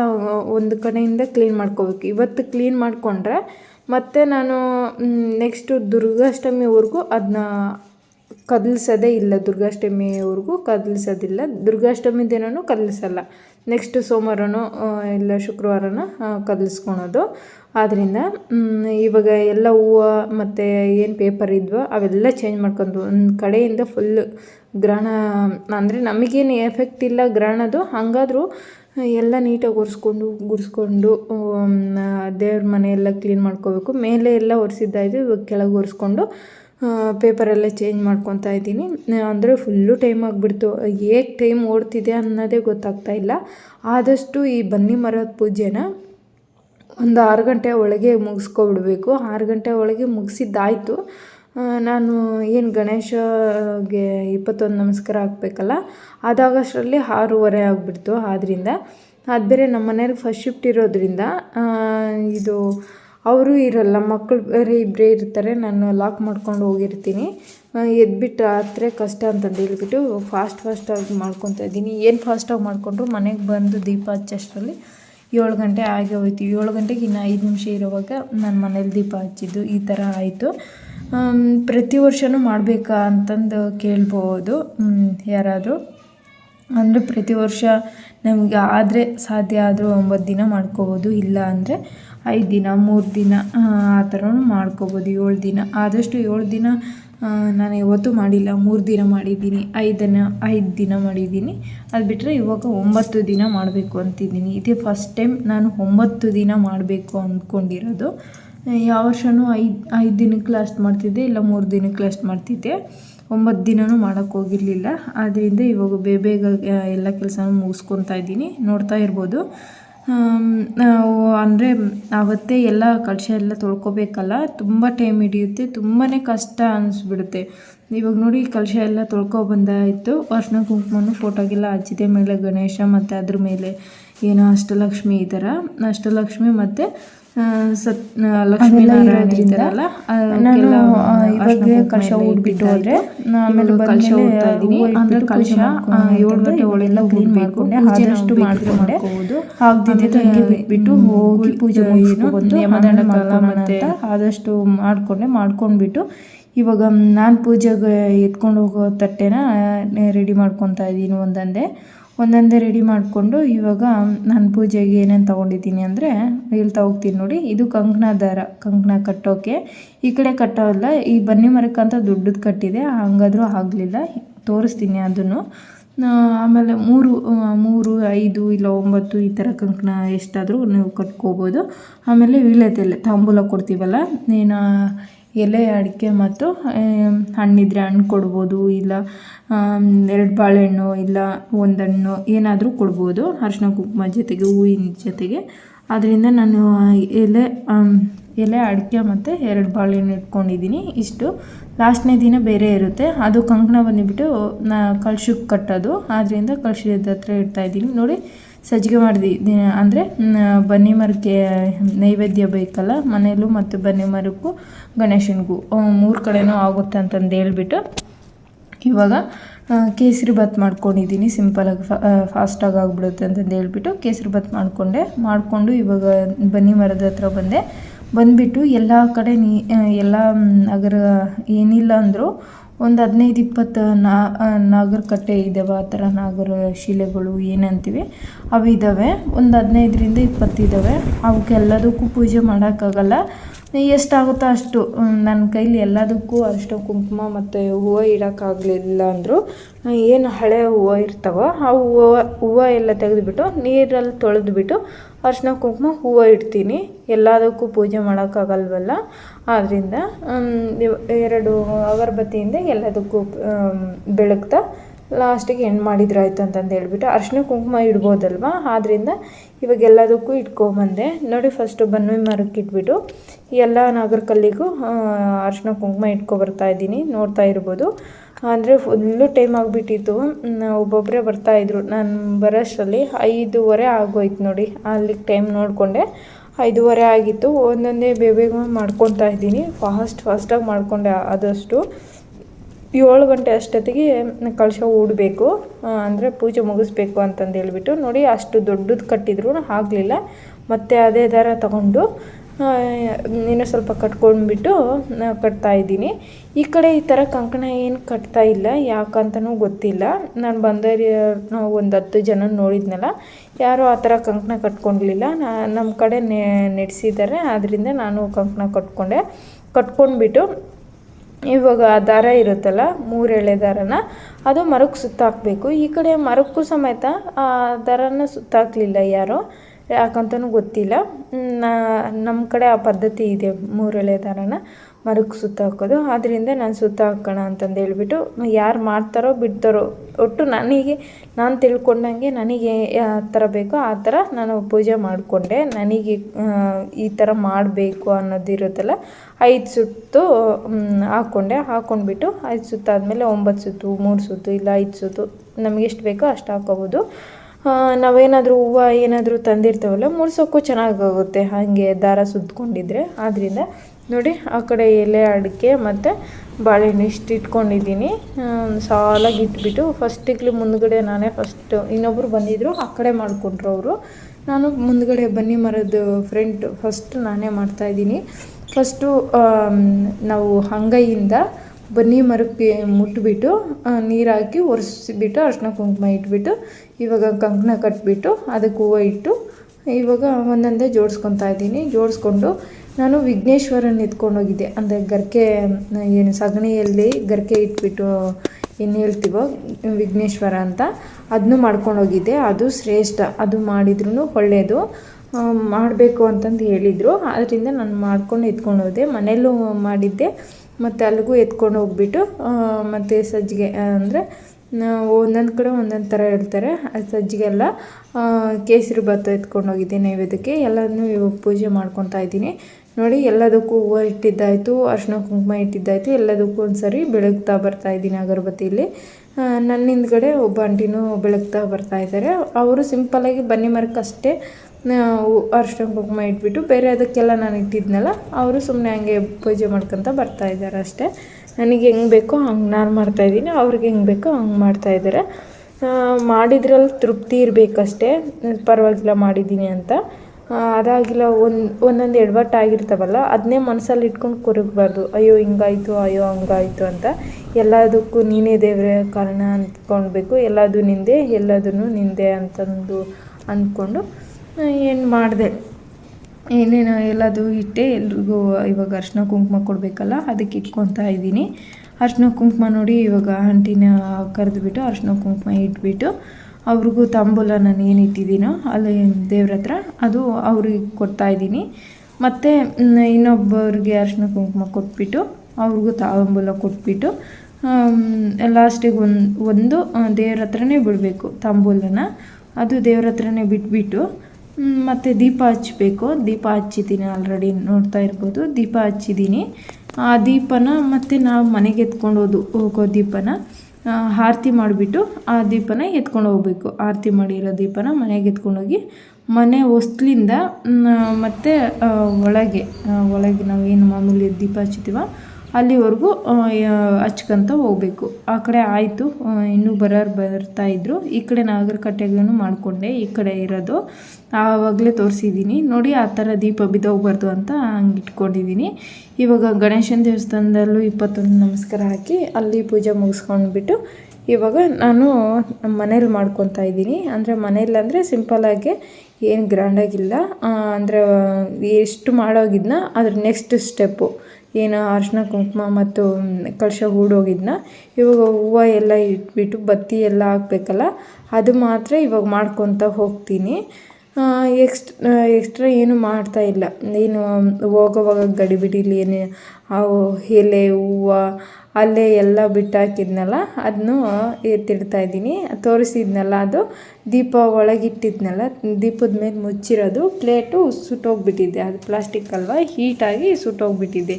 [SPEAKER 2] ಒಂದು ಕಡೆಯಿಂದ ಕ್ಲೀನ್ ಮಾಡ್ಕೋಬೇಕು. ಇವತ್ತು ಕ್ಲೀನ್ ಮಾಡಿಕೊಂಡ್ರೆ ಮತ್ತು ನಾನು ನೆಕ್ಸ್ಟು ದುರ್ಗಾಷ್ಟಮಿವರೆಗೂ ಅದನ್ನ ಕದಲ್ಸೋದೇ ಇಲ್ಲ. ದುರ್ಗಾಷ್ಟಮಿವರೆಗೂ ಕದಲ್ಸೋದಿಲ್ಲ. ದುರ್ಗಾಷ್ಟಮಿ ದಿನವೂ ಕದಲಿಸಲ್ಲ. ನೆಕ್ಸ್ಟ್ ಸೋಮವಾರನೋ ಇಲ್ಲ ಶುಕ್ರವಾರನ ಕದಲ್ಸ್ಕೊಳೋದು. ಆದ್ದರಿಂದ ಇವಾಗ ಎಲ್ಲ ಹೂವು ಮತ್ತು ಏನು ಪೇಪರ್ ಇದ್ವೋ ಅವೆಲ್ಲ ಚೇಂಜ್ ಮಾಡ್ಕೊಂಡು ಒಂದು ಕಡೆಯಿಂದ ಫುಲ್ ಗ್ರಹಣ, ಅಂದರೆ ನಮಗೇನು ಎಫೆಕ್ಟ್ ಇಲ್ಲ ಗ್ರಹಣದು. ಹಾಗಾದ್ರೂ ಎಲ್ಲ ನೀಟಾಗಿ ಒರೆಸ್ಕೊಂಡು, ಗುಡಿಸ್ಕೊಂಡು ದೇವ್ರ ಮನೆಯೆಲ್ಲ ಕ್ಲೀನ್ ಮಾಡ್ಕೋಬೇಕು. ಮೇಲೆ ಎಲ್ಲ ಒರೆಸಿದ್ದಾಯಿತು ಇವಾಗ ಕೆಳಗೆ ಒರೆಸ್ಕೊಂಡು ಪೇಪರೆಲ್ಲ ಚೇಂಜ್ ಮಾಡ್ಕೊತಾ ಇದ್ದೀನಿ. ಅಂದರೆ ಫುಲ್ಲು ಟೈಮ್ ಆಗಿಬಿಡ್ತು. ಹೇಗೆ ಟೈಮ್ ಓಡ್ತಿದೆ ಅನ್ನೋದೇ ಗೊತ್ತಾಗ್ತಾ ಇಲ್ಲ. ಆದಷ್ಟು ಈ ಬನ್ನಿ ಮರದ ಪೂಜೆನ ಒಂದು ಆರು ಗಂಟೆ ಒಳಗೆ ಮುಗಿಸ್ಕೊಬಿಡ್ಬೇಕು. ಆರು ಗಂಟೆ ಒಳಗೆ ಮುಗಿಸಿದ್ದಾಯಿತು. ನಾನು ಏನು ಗಣೇಶಗೆ ಇಪ್ಪತ್ತೊಂದು ನಮಸ್ಕಾರ ಹಾಕ್ಬೇಕಲ್ಲ, ಅದಾಗೋಷ್ಟರಲ್ಲಿ ಆರೂವರೆ ಆಗಿಬಿಡ್ತು ಆದ್ದರಿಂದ ಅದು ಬೇರೆ ನಮ್ಮ ಮನೆಯವ್ರಿಗೆ ಫಸ್ಟ್ ಶಿಫ್ಟ್ ಇರೋದ್ರಿಂದ ಇದು ಅವರು ಇರಲ್ಲ ಮಕ್ಕಳು ಬೇರೆ ಇಬ್ಬರೇ ಇರ್ತಾರೆ, ನಾನು ಲಾಕ್ ಮಾಡ್ಕೊಂಡು ಹೋಗಿರ್ತೀನಿ. ಎದ್ಬಿಟ್ಟು ರಾತ್ರಿ ಕಷ್ಟ ಅಂತಂದು ಹೇಳ್ಬಿಟ್ಟು ಫಾಸ್ಟ್ ಫಾಸ್ಟಾಗಿ ಮಾಡ್ಕೊತಾ ಇದ್ದೀನಿ. ಏನು ಫಾಸ್ಟಾಗಿ ಮಾಡಿಕೊಂಡ್ರು, ಮನೆಗೆ ಬಂದು ದೀಪ ಹಚ್ಚೋಷ್ಟರಲ್ಲಿ ಏಳು ಗಂಟೆ ಆಗಿ ಹೋಯ್ತು. ಏಳು ಗಂಟೆಗೆ ಇನ್ನು ಐದು ನಿಮಿಷ ಇರುವಾಗ ನಾನು ಮನೇಲಿ ದೀಪ ಹಚ್ಚಿದ್ದು ಈ ಥರ ಆಯಿತು. ಪ್ರತಿ ವರ್ಷವೂ ಮಾಡಬೇಕಾ ಅಂತಂದು ಕೇಳ್ಬೋದು. ಯಾರಾದರೂ. ಅಂದರೆ ಪ್ರತಿ ವರ್ಷ ನಮಗೆ ಆದರೆ ಸಾಧ್ಯ ಆದರೂ ಒಂಬತ್ತು ದಿನ ಮಾಡ್ಕೋಬೋದು, ಇಲ್ಲ ಅಂದರೆ ಐದು ದಿನ, ಮೂರು ದಿನ, ಆ ಥರನೂ ಮಾಡ್ಕೋಬೋದು, ಏಳು ದಿನ. ಆದಷ್ಟು ಏಳು ದಿನ ನಾನು ಯಾವತ್ತೂ ಮಾಡಿಲ್ಲ. ಮೂರು ದಿನ ಮಾಡಿದ್ದೀನಿ, ಐದನ ದಿನ ಐದು ದಿನ ಮಾಡಿದ್ದೀನಿ. ಅದು ಬಿಟ್ಟರೆ ಇವಾಗ ಒಂಬತ್ತು ದಿನ ಮಾಡಬೇಕು ಅಂತಿದ್ದೀನಿ. ಇದೇ ಫಸ್ಟ್ ಟೈಮ್ ನಾನು ಒಂಬತ್ತು ದಿನ ಮಾಡಬೇಕು ಅಂದ್ಕೊಂಡಿರೋದು. ಯಾವ ವರ್ಷವೂ ಐದು ಐದು ದಿನಕ್ಕೆ ಲಾಸ್ಟ್ ಮಾಡ್ತಿದ್ದೆ, ಇಲ್ಲ ಮೂರು ದಿನಕ್ಕೆ ಲಾಸ್ಟ್ ಮಾಡ್ತಿದ್ದೆ. ಒಂಬತ್ತು ದಿನವೂ ಮಾಡೋಕ್ಕೆ ಹೋಗಿರಲಿಲ್ಲ. ಆದ್ದರಿಂದ ಇವಾಗ ಬೇಗ ಎಲ್ಲ ಕೆಲಸನೂ ಮುಗಿಸ್ಕೊತಾ ಇದ್ದೀನಿ. ನೋಡ್ತಾ ಇರ್ಬೋದು. ಅಂದರೆ ಆವತ್ತೇ ಎಲ್ಲ ಕಳಶ ಎಲ್ಲ ತೊಳ್ಕೊಬೇಕಲ್ಲ, ತುಂಬ ಟೈಮ್ ಹಿಡಿಯುತ್ತೆ ತುಂಬಾ ಕಷ್ಟ ಅನಿಸ್ಬಿಡುತ್ತೆ. ಇವಾಗ ನೋಡಿ, ಕಳಶ ಎಲ್ಲ ತೊಳ್ಕೊ ಬಂದಾಯಿತು. ಅರ್ಶಿನ ಕುಂಕುಮನು ಫೋಟೋಗೆಲ್ಲ ಹಚ್ಚಿದೆ ಮೇಲೆ ಗಣೇಶ ಮತ್ತು ಅದ್ರ ಮೇಲೆ. ಏನೋ ಅಷ್ಟಲಕ್ಷ್ಮಿ ಈ ಥರ. ಅಷ್ಟಲಕ್ಷ್ಮಿ ಮತ್ತು ಸತ್
[SPEAKER 1] ನಾನು ಕಳಶ ಊದ್ಬಿಟ್ಟು ಹೋದ್ರೆ ಆಮೇಲೆ
[SPEAKER 2] ಕಳಶ
[SPEAKER 1] ಬಂದ್ಮೇಲೆ
[SPEAKER 2] ಊದ್ತಾ ಇದ್ದೀನಿ.
[SPEAKER 1] ಹೂವು
[SPEAKER 2] ಅಂದ್ರೆ ಕಳಶ ಏಳು ಗಂಟೆ ಒಳಗೆಲ್ಲ ಕ್ಲೀನ್ ಮಾಡ್ಕೊಂಡೆ ಆದಷ್ಟು ಮಾಡ್ಕೊಂಡೆ
[SPEAKER 1] ಆಗ್ದಿದ್ದು ಹಂಗೆ ಬಿಟ್ಬಿಟ್ಟು ಹೋಗಿ ಪೂಜೆ ಮುಗಿಸ್ಕೊಂಡು
[SPEAKER 2] ಮತ್ತೆ ಆದಷ್ಟು ಮಾಡಿಕೊಂಡೆ ಮಾಡ್ಕೊಂಡ್ಬಿಟ್ಟು ಇವಾಗ ನಾನು ಪೂಜೆಗೆ ಎತ್ಕೊಂಡು ಹೋಗೋ ತಟ್ಟೆನ ರೆಡಿ ಮಾಡ್ಕೊತಾ ಇದ್ದೀನಿ ಒಂದೊಂದೇ. ಒಂದೊಂದೇ ರೆಡಿ ಮಾಡಿಕೊಂಡು ಇವಾಗ ನಾನು ಪೂಜೆಗೆ ಏನೇನು ತೊಗೊಂಡಿದ್ದೀನಿ ಅಂದರೆ ಹೇಳ್ತಾ ಹೋಗ್ತೀನಿ ನೋಡಿ. ಇದು ಕಂಕಣ ದಾರ, ಕಂಕಣ ಕಟ್ಟೋಕೆ. ಈ ಕಡೆ ಕಟ್ಟೋಲ್ಲ ಈ ಬನ್ನಿ ಮರಕ್ಕಂತ ದೊಡ್ಡದು ಕಟ್ಟಿದೆ, ಹಂಗಾದ್ರೂ ಆಗಲಿಲ್ಲ. ತೋರಿಸ್ತೀನಿ ಅದನ್ನು. ಆಮೇಲೆ ಮೂರು ಮೂರು, ಐದು, ಇಲ್ಲ ಒಂಬತ್ತು ಈ ಥರ ಕಂಕಣ ಎಷ್ಟಾದರೂ ನೀವು ಕಟ್ಕೋಬೋದು. ಆಮೇಲೆ ವೀಳ್ಯದೆಲೆ ತಾಂಬೂಲ ಕೊಡ್ತೀವಲ್ಲ ನೀನು ಎಲೆ ಅಡಿಕೆ ಮತ್ತು ಹಣ್ಣಿದ್ರೆ ಹಣ್ಣು ಕೊಡ್ಬೋದು, ಇಲ್ಲ ಎರಡು ಬಾಳೆಹಣ್ಣು, ಇಲ್ಲ ಒಂದು ಹಣ್ಣು ಏನಾದರೂ ಕೊಡ್ಬೋದು ಅರಿಶಿನ ಕುಂಕುಮ ಜೊತೆಗೆ, ಹೂವಿನ ಜೊತೆಗೆ. ಅದರಿಂದ ನಾನು ಎಲೆ ಎಲೆ ಅಡಿಕೆ ಮತ್ತು ಎರಡು ಬಾಳೆಹಣ್ಣು ಇಟ್ಕೊಂಡಿದ್ದೀನಿ. ಇಷ್ಟು. ಲಾಸ್ಟ್ನೇ ದಿನ ಬೇರೆ ಇರುತ್ತೆ. ಅದು ಕಂಕಣ ಬಂದುಬಿಟ್ಟು, ನಾ ಕಳ್ಶಕ್ಕೆ ಕಟ್ಟೋದು. ಆದ್ದರಿಂದ ಕಳ್ಶದ ಹತ್ರ ಇಡ್ತಾಯಿದ್ದೀನಿ ನೋಡಿ ಸಜ್ಜಿಗೆ ಮಾಡಿದ್ವಿ ಅಂದರೆ ಬನ್ನಿ ಮರಕ್ಕೆ ನೈವೇದ್ಯ ಬೇಕಲ್ಲ ಮನೆಯಲ್ಲೂ ಮತ್ತು ಬನ್ನಿ ಮರಕ್ಕೂ ಗಣೇಶನಿಗೂ. ಮೂರು ಕಡೆನೂ ಆಗುತ್ತೆ ಅಂತಂದು ಹೇಳ್ಬಿಟ್ಟು ಇವಾಗ ಕೇಸರಿ ಭಾತ್ ಮಾಡ್ಕೊಂಡಿದ್ದೀನಿ ಸಿಂಪಲಾಗಿ ಫಾಸ್ಟಾಗಿ ಆಗಿಬಿಡುತ್ತೆ ಅಂತಂದು ಹೇಳ್ಬಿಟ್ಟು ಕೇಸರಿ ಭಾತ್ ಮಾಡಿಕೊಂಡೆ. ಮಾಡಿಕೊಂಡು ಇವಾಗ ಬನ್ನಿ ಮರದ ಹತ್ರ ಬಂದೆ. ಬಂದುಬಿಟ್ಟು ಎಲ್ಲ ಕಡೆ ನೀ ಎಲ್ಲ ಅಗರ ಏನಿಲ್ಲ ಅಂದರೂ ಒಂದು ಹದಿನೈದು ಇಪ್ಪತ್ತು ನಾ ನಾಗರ ಕಟ್ಟೆ ಇದ್ದಾವೆ ಆ ಥರ ನಾಗರ ಶಿಲೆಗಳು ಏನಂತೀವಿ, ಅವು ಇದ್ದಾವೆ ಒಂದು ಹದಿನೈದರಿಂದ ಇಪ್ಪತ್ತು ಇದ್ದಾವೆ ಅವಕ್ಕೆಲ್ಲದಕ್ಕೂ ಪೂಜೆ ಮಾಡೋಕ್ಕಾಗಲ್ಲ. ಎಷ್ಟಾಗುತ್ತೋ ಅಷ್ಟು? ನನ್ನ ಕೈಲಿ ಎಲ್ಲದಕ್ಕೂ ಅಷ್ಟು ಕುಂಕುಮ ಮತ್ತು ಹೂವು ಇಡೋಕ್ಕಾಗಲಿಲ್ಲ ಅಂದರು ಏನು ಹಳೆ ಹೂವು ಇರ್ತಾವೋ, ಆ ಹೂವು ಹೂವು ಎಲ್ಲ ತೆಗೆದುಬಿಟ್ಟು ನೀರಲ್ಲಿ ತೊಳೆದ್ಬಿಟ್ಟು ಅರಿಶಿನ ಕುಂಕುಮ ಹೂವು ಇಡ್ತೀನಿ. ಎಲ್ಲದಕ್ಕೂ ಪೂಜೆ ಮಾಡೋಕ್ಕಾಗಲ್ವಲ್ಲ? ಆದ್ದರಿಂದ ಎರಡು ಅಗರಬತ್ತಿಯಿಂದ ಎಲ್ಲದಕ್ಕೂ ಬೆಳಗ್ತಾ ಲಾಸ್ಟಿಗೆ ಹೆಣ್ಣು ಮಾಡಿದ್ರಾಯ್ತು ಅಂತಂದು ಹೇಳ್ಬಿಟ್ಟು ಅರಿಶಿನ ಕುಂಕುಮ ಇಡ್ಬೋದಲ್ವ? ಆದ್ದರಿಂದ ಇವಾಗ ಎಲ್ಲದಕ್ಕೂ ಇಟ್ಕೊಂಬಂದೆ. ನೋಡಿ ಫಸ್ಟು ಬನ್ನಿ ಮರಕ್ಕೆ ಇಟ್ಬಿಟ್ಟು ಎಲ್ಲ ನಾಗರಕಲ್ಲಿಗೂ ಅರಿಶಿನ ಕುಂಕುಮ ಇಟ್ಕೊಬರ್ತಾ ಇದ್ದೀನಿ, ನೋಡ್ತಾ ಇರ್ಬೋದು. ಅಂದರೆ ಫುಲ್ಲು ಟೈಮ್ ಆಗಿಬಿಟ್ಟಿತ್ತು. ಒಬ್ಬೊಬ್ಬರೇ ಬರ್ತಾಯಿದ್ರು ನಾನು ಬರೋಷ್ಟರಲ್ಲಿ ಐದೂವರೆ ಆಗೋಯ್ತು ನೋಡಿ. ಅಲ್ಲಿಗೆ ಟೈಮ್ ನೋಡಿಕೊಂಡೆ. ಐದೂವರೆ ಆಗಿತ್ತು. ಒಂದೊಂದೇ ಬೇಗ ಮಾಡ್ಕೊತಾ ಇದ್ದೀನಿ. ಫಾಸ್ಟ್ ಫಾಸ್ಟಾಗಿ ಮಾಡಿಕೊಂಡೆ ಆದಷ್ಟು ಏಳು ಗಂಟೆ ಅಷ್ಟೊತ್ತಿಗೆ ಕಳಶ ಊಡಬೇಕು ಅಂದರೆ ಪೂಜೆ ಮುಗಿಸ್ಬೇಕು ಅಂತಂದು ಹೇಳ್ಬಿಟ್ಟು ನೋಡಿ ಅಷ್ಟು ದೊಡ್ಡದು ಕಟ್ಟಿದ್ರು ಆಗಲಿಲ್ಲ. ಮತ್ತು ಅದೇ ದಾರ ತಗೊಂಡು ಇನ್ನೂ ಸ್ವಲ್ಪ ಕಟ್ಕೊಂಡ್ಬಿಟ್ಟು ಕಟ್ತಾ ಇದ್ದೀನಿ. ಈ ಕಡೆ ಈ ಥರ ಕಂಕಣ ಏನು ಕಟ್ತಾ ಇಲ್ಲ, ಯಾಕಂತನೂ ಗೊತ್ತಿಲ್ಲ. ನಾನು ಬಂದ ಒಂದು ಹತ್ತು ಜನ ನೋಡಿದ್ನಲ್ಲ, ಯಾರೂ ಆ ಥರ ಕಂಕಣ ಕಟ್ಕೊಂಡಿಲ್ಲ ನಮ್ಮ ಕಡೆ ನೆಡ್ಸಿದ್ದಾರೆ ಆದ್ದರಿಂದ ನಾನು ಕಂಕಣ ಕಟ್ಕೊಂಡೆ. ಕಟ್ಕೊಂಡ್ಬಿಟ್ಟು ಇವಾಗ ಆ ದಾರ ಇರುತ್ತಲ್ಲ ಮೂರು ಎಳೆ ದಾರನ, ಅದು ಮರಕ್ಕೆ ಸುತ್ತಾಕಬೇಕು. ಈ ಕಡೆ ಮರಕ್ಕೂ ಸಮೇತ ಆ ದಾರನ ಸುತ್ತಾಕಲಿಲ್ಲ ಯಾರೋ, ಯಾಕಂತನೂ ಗೊತ್ತಿಲ್ಲ. ನಮ್ಮ ಕಡೆ ಆ ಪದ್ಧತಿ ಇದೆ ಮೂರೆಳೆ ದಾರನ. ಮರಕ್ಕೆ ಸುತ್ತ ಹಾಕೋದು. ಆದ್ದರಿಂದ ನಾನು ಸುತ್ತ ಹಾಕೋಣ ಅಂತಂದು ಹೇಳ್ಬಿಟ್ಟು, ಯಾರು ಮಾಡ್ತಾರೋ ಬಿಡ್ತಾರೋ, ಒಟ್ಟು ನನಗೆ, ನಾನು ತಿಳ್ಕೊಂಡಂಗೆ ನನಗೆ ಯಾವ ಥರ ಬೇಕೋ ಆ ಥರ ನಾನು ಪೂಜೆ ಮಾಡಿಕೊಂಡೆ. ನನಗೆ ಈ ಥರ ಮಾಡಬೇಕು ಅನ್ನೋದಿರುತ್ತಲ್ಲ ಐದು ಸುತ್ತು ಹಾಕ್ಕೊಂಡೆ ಹಾಕ್ಕೊಂಡ್ಬಿಟ್ಟು ಐದು ಸುತ್ತು ಆದಮೇಲೆ ಒಂಬತ್ತು ಸುತ್ತು, ಮೂರು ಸುತ್ತು, ಇಲ್ಲ ಐದು ಸುತ್ತು, ನಮಗೆ ಎಷ್ಟು ಬೇಕೋ ಅಷ್ಟು ಹಾಕೋಬೋದು. ನಾವೇನಾದರೂ ಹೂವು ಏನಾದರೂ ತಂದಿರ್ತೇವಲ್ಲ ಮುಡ್ಸೋಕ್ಕೂ ಚೆನ್ನಾಗಾಗುತ್ತೆ ಹಾಗೆ ದಾರ ಸುತ್ತಕೊಂಡಿದ್ರೆ ಆದ್ದರಿಂದ ನೋಡಿ, ಆ ಕಡೆ ಎಲೆ ಅಡಿಕೆ ಮತ್ತು ಬಾಳೆಹಣ್ಣು ಇಷ್ಟು ಇಟ್ಕೊಂಡಿದ್ದೀನಿ. ಸಾಲಾಗಿ ಇಟ್ಬಿಟ್ಟು ಫಸ್ಟಿಗ್ಲಿ ಮುಂದ್ಗಡೆ ನಾನೇ ಫಸ್ಟು ಇನ್ನೊಬ್ಬರು ಬಂದಿದ್ದರು ಆ ಕಡೆ ಮಾಡಿಕೊಂಡ್ರು ಅವರು. ನಾನು ಮುಂದ್ಗಡೆ ಬನ್ನಿ ಮರದ ಫ್ರಂಟ್ ಫಸ್ಟ್ ನಾನೇ ಮಾಡ್ತಾಯಿದ್ದೀನಿ ಫಸ್ಟು ನಾವು ಹಂಗೈಯಿಂದ ಬನ್ನಿ ಮರಕ್ಕೆ ಮುಟ್ಬಿಟ್ಟು ನೀರು ಹಾಕಿ ಒರೆಸಿಬಿಟ್ಟು ಅರ್ಶಿನ ಕುಂಕುಮ ಇಟ್ಬಿಟ್ಟು, ಇವಾಗ ಕಂಕಣ ಕಟ್ಬಿಟ್ಟು ಅದಕ್ಕೆ ಹೂವು ಇಟ್ಟು, ಇವಾಗ ಒಂದೊಂದೇ ಜೋಡಿಸ್ಕೊತಾ ಇದ್ದೀನಿ. ಜೋಡಿಸ್ಕೊಂಡು ನಾನು ವಿಘ್ನೇಶ್ವರನ ಎತ್ಕೊಂಡೋಗಿದ್ದೆ. ಅಂದರೆ ಗರ್ಕೆ, ಏನು ಸಗಣಿಯಲ್ಲಿ ಗರ್ಕೆ ಇಟ್ಬಿಟ್ಟು, ಏನು ಹೇಳ್ತೀವೋ, ವಿಘ್ನೇಶ್ವರ ಅಂತ ಅದನ್ನು ಮಾಡ್ಕೊಂಡೋಗಿದ್ದೆ. ಅದು ಶ್ರೇಷ್ಠ. ಅದು ಮಾಡಿದ್ರೂ ಒಳ್ಳೆಯದು ಮಾಡಬೇಕು ಅಂತಂದು ಹೇಳಿದರು. ಅದರಿಂದ ನಾನು ಮಾಡ್ಕೊಂಡು ಎತ್ಕೊಂಡು ಹೋದೆ ಮನೆಯಲ್ಲೂ ಮಾಡಿದ್ದೆ. ಮತ್ತು ಅಲ್ಲಿಗೂ ಎತ್ಕೊಂಡು ಹೋಗ್ಬಿಟ್ಟು ಮತ್ತು ಸಜ್ಜಿಗೆ, ಅಂದರೆ ಒಂದೊಂದು ಕಡೆ ಒಂದೊಂದು ಥರ ಹೇಳ್ತಾರೆ. ಅದು ಸಜ್ಜಿಗೆ ಎಲ್ಲ ಕೇಸರಿ ಭತ್ತ ಎತ್ಕೊಂಡು ಹೋಗಿದ್ದೆ ನೈವೇದ್ಯಕ್ಕೆ. ಎಲ್ಲನೂ ಪೂಜೆ ಮಾಡ್ಕೊತಾ ಇದ್ದೀನಿ. ನೋಡಿ, ಎಲ್ಲದಕ್ಕೂ ಹೂವು ಇಟ್ಟಿದ್ದಾಯಿತು ಅರ್ಶಿನ ಕುಂಕುಮ ಇಟ್ಟಿದ್ದಾಯಿತು, ಎಲ್ಲದಕ್ಕೂ ಒಂದು ಸರಿ ಬೆಳಗ್ತಾ ಬರ್ತಾ ಇದ್ದೀನಿ ಅಗರಬತ್ತಿಯಲ್ಲಿ. ನನ್ನ ಹಿಂದ್ಗಡೆ ಒಬ್ಬ ಆಂಟಿನೂ ಬೆಳಗ್ತಾ ಬರ್ತಾ ಇದ್ದಾರೆ. ಅವರು ಸಿಂಪಲಾಗಿ ಬನ್ನಿ ಮರಕ್ಕಷ್ಟೇ ಅರ್ಶಿನ ಕುಂಕುಮ ಇಟ್ಬಿಟ್ಟು ಬೇರೆ ಅದಕ್ಕೆಲ್ಲ ನಾನು ಇಟ್ಟಿದ್ನಲ್ಲ, ಅವರು ಸುಮ್ಮನೆ ಹಂಗೆ ಪೂಜೆ ಮಾಡ್ಕೊತ ಬರ್ತಾ ಇದ್ದಾರೆ ಅಷ್ಟೇ. ನನಗೆ ಹೆಂಗೆ ಬೇಕೋ ಹಂಗೆ ನಾನು ಮಾಡ್ತಾಯಿದ್ದೀನಿ ಅವ್ರಿಗೆ ಹೆಂಗೆ ಬೇಕೋ ಹಂಗೆ ಮಾಡ್ತಾಯಿದ್ದಾರೆ ಮಾಡಿದ್ರಲ್ಲಿ ತೃಪ್ತಿ ಇರಬೇಕಷ್ಟೇ, ಪರವಾಗಿಲ್ಲ ಮಾಡಿದ್ದೀನಿ ಅಂತ. ಅದಾಗಿಲ್ಲ, ಒಂದು, ಒಂದೊಂದು ಎಡವಟ್ಟು ಆಗಿರ್ತಾವಲ್ಲ ಅದನ್ನೇ ಮನಸ್ಸಲ್ಲಿ ಇಟ್ಕೊಂಡು ಕೊರಗಬಾರ್ದು. ಅಯ್ಯೋ, ಹಿಂಗಾಯಿತು, ಅಯ್ಯೋ, ಹಂಗಾಯಿತು ಅಂತ. ಎಲ್ಲದಕ್ಕೂ ನೀನೇ ದೇವರೇ ಕಾರಣ ಅಂದ್ಕೊಳ್ಬೇಕು. ಎಲ್ಲದು ನಿಂದೆ ಎಲ್ಲದೂ ನಿಂದೆ ಅಂತಂದು ಅಂದ್ಕೊಂಡು ಏನು ಮಾಡಿದೆ. ಏನೇನು ಎಲ್ಲದು ಇಟ್ಟೆ. ಎಲ್ರಿಗೂ ಇವಾಗ ಅರ್ಶಿನ ಕುಂಕುಮ ಕೊಡಬೇಕಲ್ಲ, ಅದಕ್ಕೆ ಇಟ್ಕೊತಾ ಇದ್ದೀನಿ. ಅರ್ಶಿನ ಕುಂಕುಮ ನೋಡಿ ಇವಾಗ ಆಂಟಿನ ಕರೆದುಬಿಟ್ಟು ಅರ್ಶಿನ ಕುಂಕುಮ ಇಟ್ಬಿಟ್ಟು ಅವ್ರಿಗೂ ತಾಂಬೂಲ ನಾನು ಏನು ಇಟ್ಟಿದ್ದೀನೋ ಅಲ್ಲಿ ದೇವ್ರ ಹತ್ರ, ಅದು ಅವ್ರಿಗೆ ಕೊಡ್ತಾ ಇದ್ದೀನಿ. ಮತ್ತು ಇನ್ನೊಬ್ಬರಿಗೆ ಅರ್ಶಿನ ಕುಂಕುಮ ಕೊಟ್ಬಿಟ್ಟು, ಅವ್ರಿಗೂ ತಾಂಬೂಲ ಕೊಟ್ಬಿಟ್ಟು ಲಾಸ್ಟಿಗೆ ಒಂದು ಒಂದು ದೇವ್ರ ಹತ್ರನೇ ಬಿಡಬೇಕು ತಾಂಬೂಲನ. ಅದು ದೇವ್ರ ಹತ್ರನೇ ಬಿಟ್ಬಿಟ್ಟು ಮತ್ತು ದೀಪ ಹಚ್ಚಬೇಕು ದೀಪ ಹಚ್ಚಿದ್ದೀನಿ ಆಲ್ರೆಡಿ ನೋಡ್ತಾ ಇರ್ಬೋದು. ದೀಪ ಹಚ್ಚಿದ್ದೀನಿ. ಆ ದೀಪನ ಮತ್ತು ನಾವು ಮನೆಗೆ ಎತ್ಕೊಂಡು ಹೋದು ಹೋಗೋ ದೀಪನ. ಆರತಿ ಮಾಡಿಬಿಟ್ಟು ಆ ದೀಪನ ಎತ್ಕೊಂಡು ಹೋಗಬೇಕು. ಆರತಿ ಮಾಡಿರೋ ದೀಪನ ಮನೆಗೆ ಎತ್ಕೊಂಡೋಗಿ ಮನೆ ಹೊಸ್ಲಿಂದ ಮತ್ತು ಒಳಗೆ ಒಳಗೆ ನಾವು ಏನು ಮಾಮೂಲಿ ದೀಪ ಹಚ್ತೀವ ಅಲ್ಲಿವರೆಗೂ ಹಚ್ಕೊಂತ ಹೋಗ್ಬೇಕು. ಆ ಕಡೆ ಆಯಿತು. ಇನ್ನೂ ಬರೋರು ಬರ್ತಾಯಿದ್ರು ಈ ಕಡೆ ನಾಗರ ಕಟ್ಟೆಗೂ ಮಾಡಿಕೊಂಡೆ. ಈ ಕಡೆ ಇರೋದು. ಆವಾಗಲೇ ತೋರಿಸಿದ್ದೀನಿ ನೋಡಿ, ಆ ಥರ ದೀಪ ಬಿದ್ದೋಗ್ಬಾರ್ದು ಅಂತ ಹಂಗೆ ಇಟ್ಕೊಂಡಿದ್ದೀನಿ ಇವಾಗ ಗಣೇಶನ ದೇವಸ್ಥಾನದಲ್ಲೂ ಇಪ್ಪತ್ತೊಂದು ನಮಸ್ಕಾರ ಹಾಕಿ ಅಲ್ಲಿ ಪೂಜೆ ಮುಗಿಸ್ಕೊಂಡ್ಬಿಟ್ಟು, ಇವಾಗ ನಾನು ನಮ್ಮ ಮನೇಲಿ ಮಾಡ್ಕೊತಾ ಇದ್ದೀನಿ. ಅಂದರೆ ಮನೇಲಿ ಅಂದರೆ ಸಿಂಪಲಾಗಿ ಏನು ಗ್ರ್ಯಾಂಡಾಗಿಲ್ಲ. ಅಂದರೆ ಎಷ್ಟು ಮಾಡೋಗಿದ್ನ ಅದ್ರ ನೆಕ್ಸ್ಟ್ ಸ್ಟೆಪ್ಪು. ಏನು ಅರಿಶಿನ, ಕುಂಕುಮ ಮತ್ತು ಕಳಶ ಹೂಡೋಗಿದ್ನ ಇವಾಗ ಹೂವು ಎಲ್ಲ ಇಟ್ಬಿಟ್ಟು ಬತ್ತಿ ಎಲ್ಲ ಹಾಕ್ಬೇಕಲ್ಲ, ಅದು ಮಾತ್ರ ಇವಾಗ ಮಾಡ್ಕೊತ ಹೋಗ್ತೀನಿ. ಎಕ್ಸ್ಟ್ ಎಕ್ಸ್ಟ್ರಾ ಏನು ಮಾಡ್ತಾ ಇಲ್ಲ. ಏನು, ಹೋಗೋವಾಗ ಗಡಿಬಿಡಿಲಿ ಏನು ಎಲೆ, ಹೂವು ಅಲ್ಲೇ ಎಲ್ಲ ಬಿಟ್ಟಾಕಿದ್ನಲ್ಲ ಅದನ್ನು ಎತ್ತಿಡ್ತಾ ಇದ್ದೀನಿ. ತೋರಿಸಿದ್ನಲ್ಲ ಅದು, ದೀಪ ಒಳಗಿಟ್ಟಿದ್ನಲ್ಲ, ದೀಪದ ಮೇಲೆ ಮುಚ್ಚಿರೋದು, ಪ್ಲೇಟು ಸುಟ್ಟೋಗ್ಬಿಟ್ಟಿದೆ. ಅದು ಪ್ಲಾಸ್ಟಿಕ್ ಅಲ್ವಾ, ಹೀಟಾಗಿ ಸುಟ್ಟೋಗ್ಬಿಟ್ಟಿದೆ.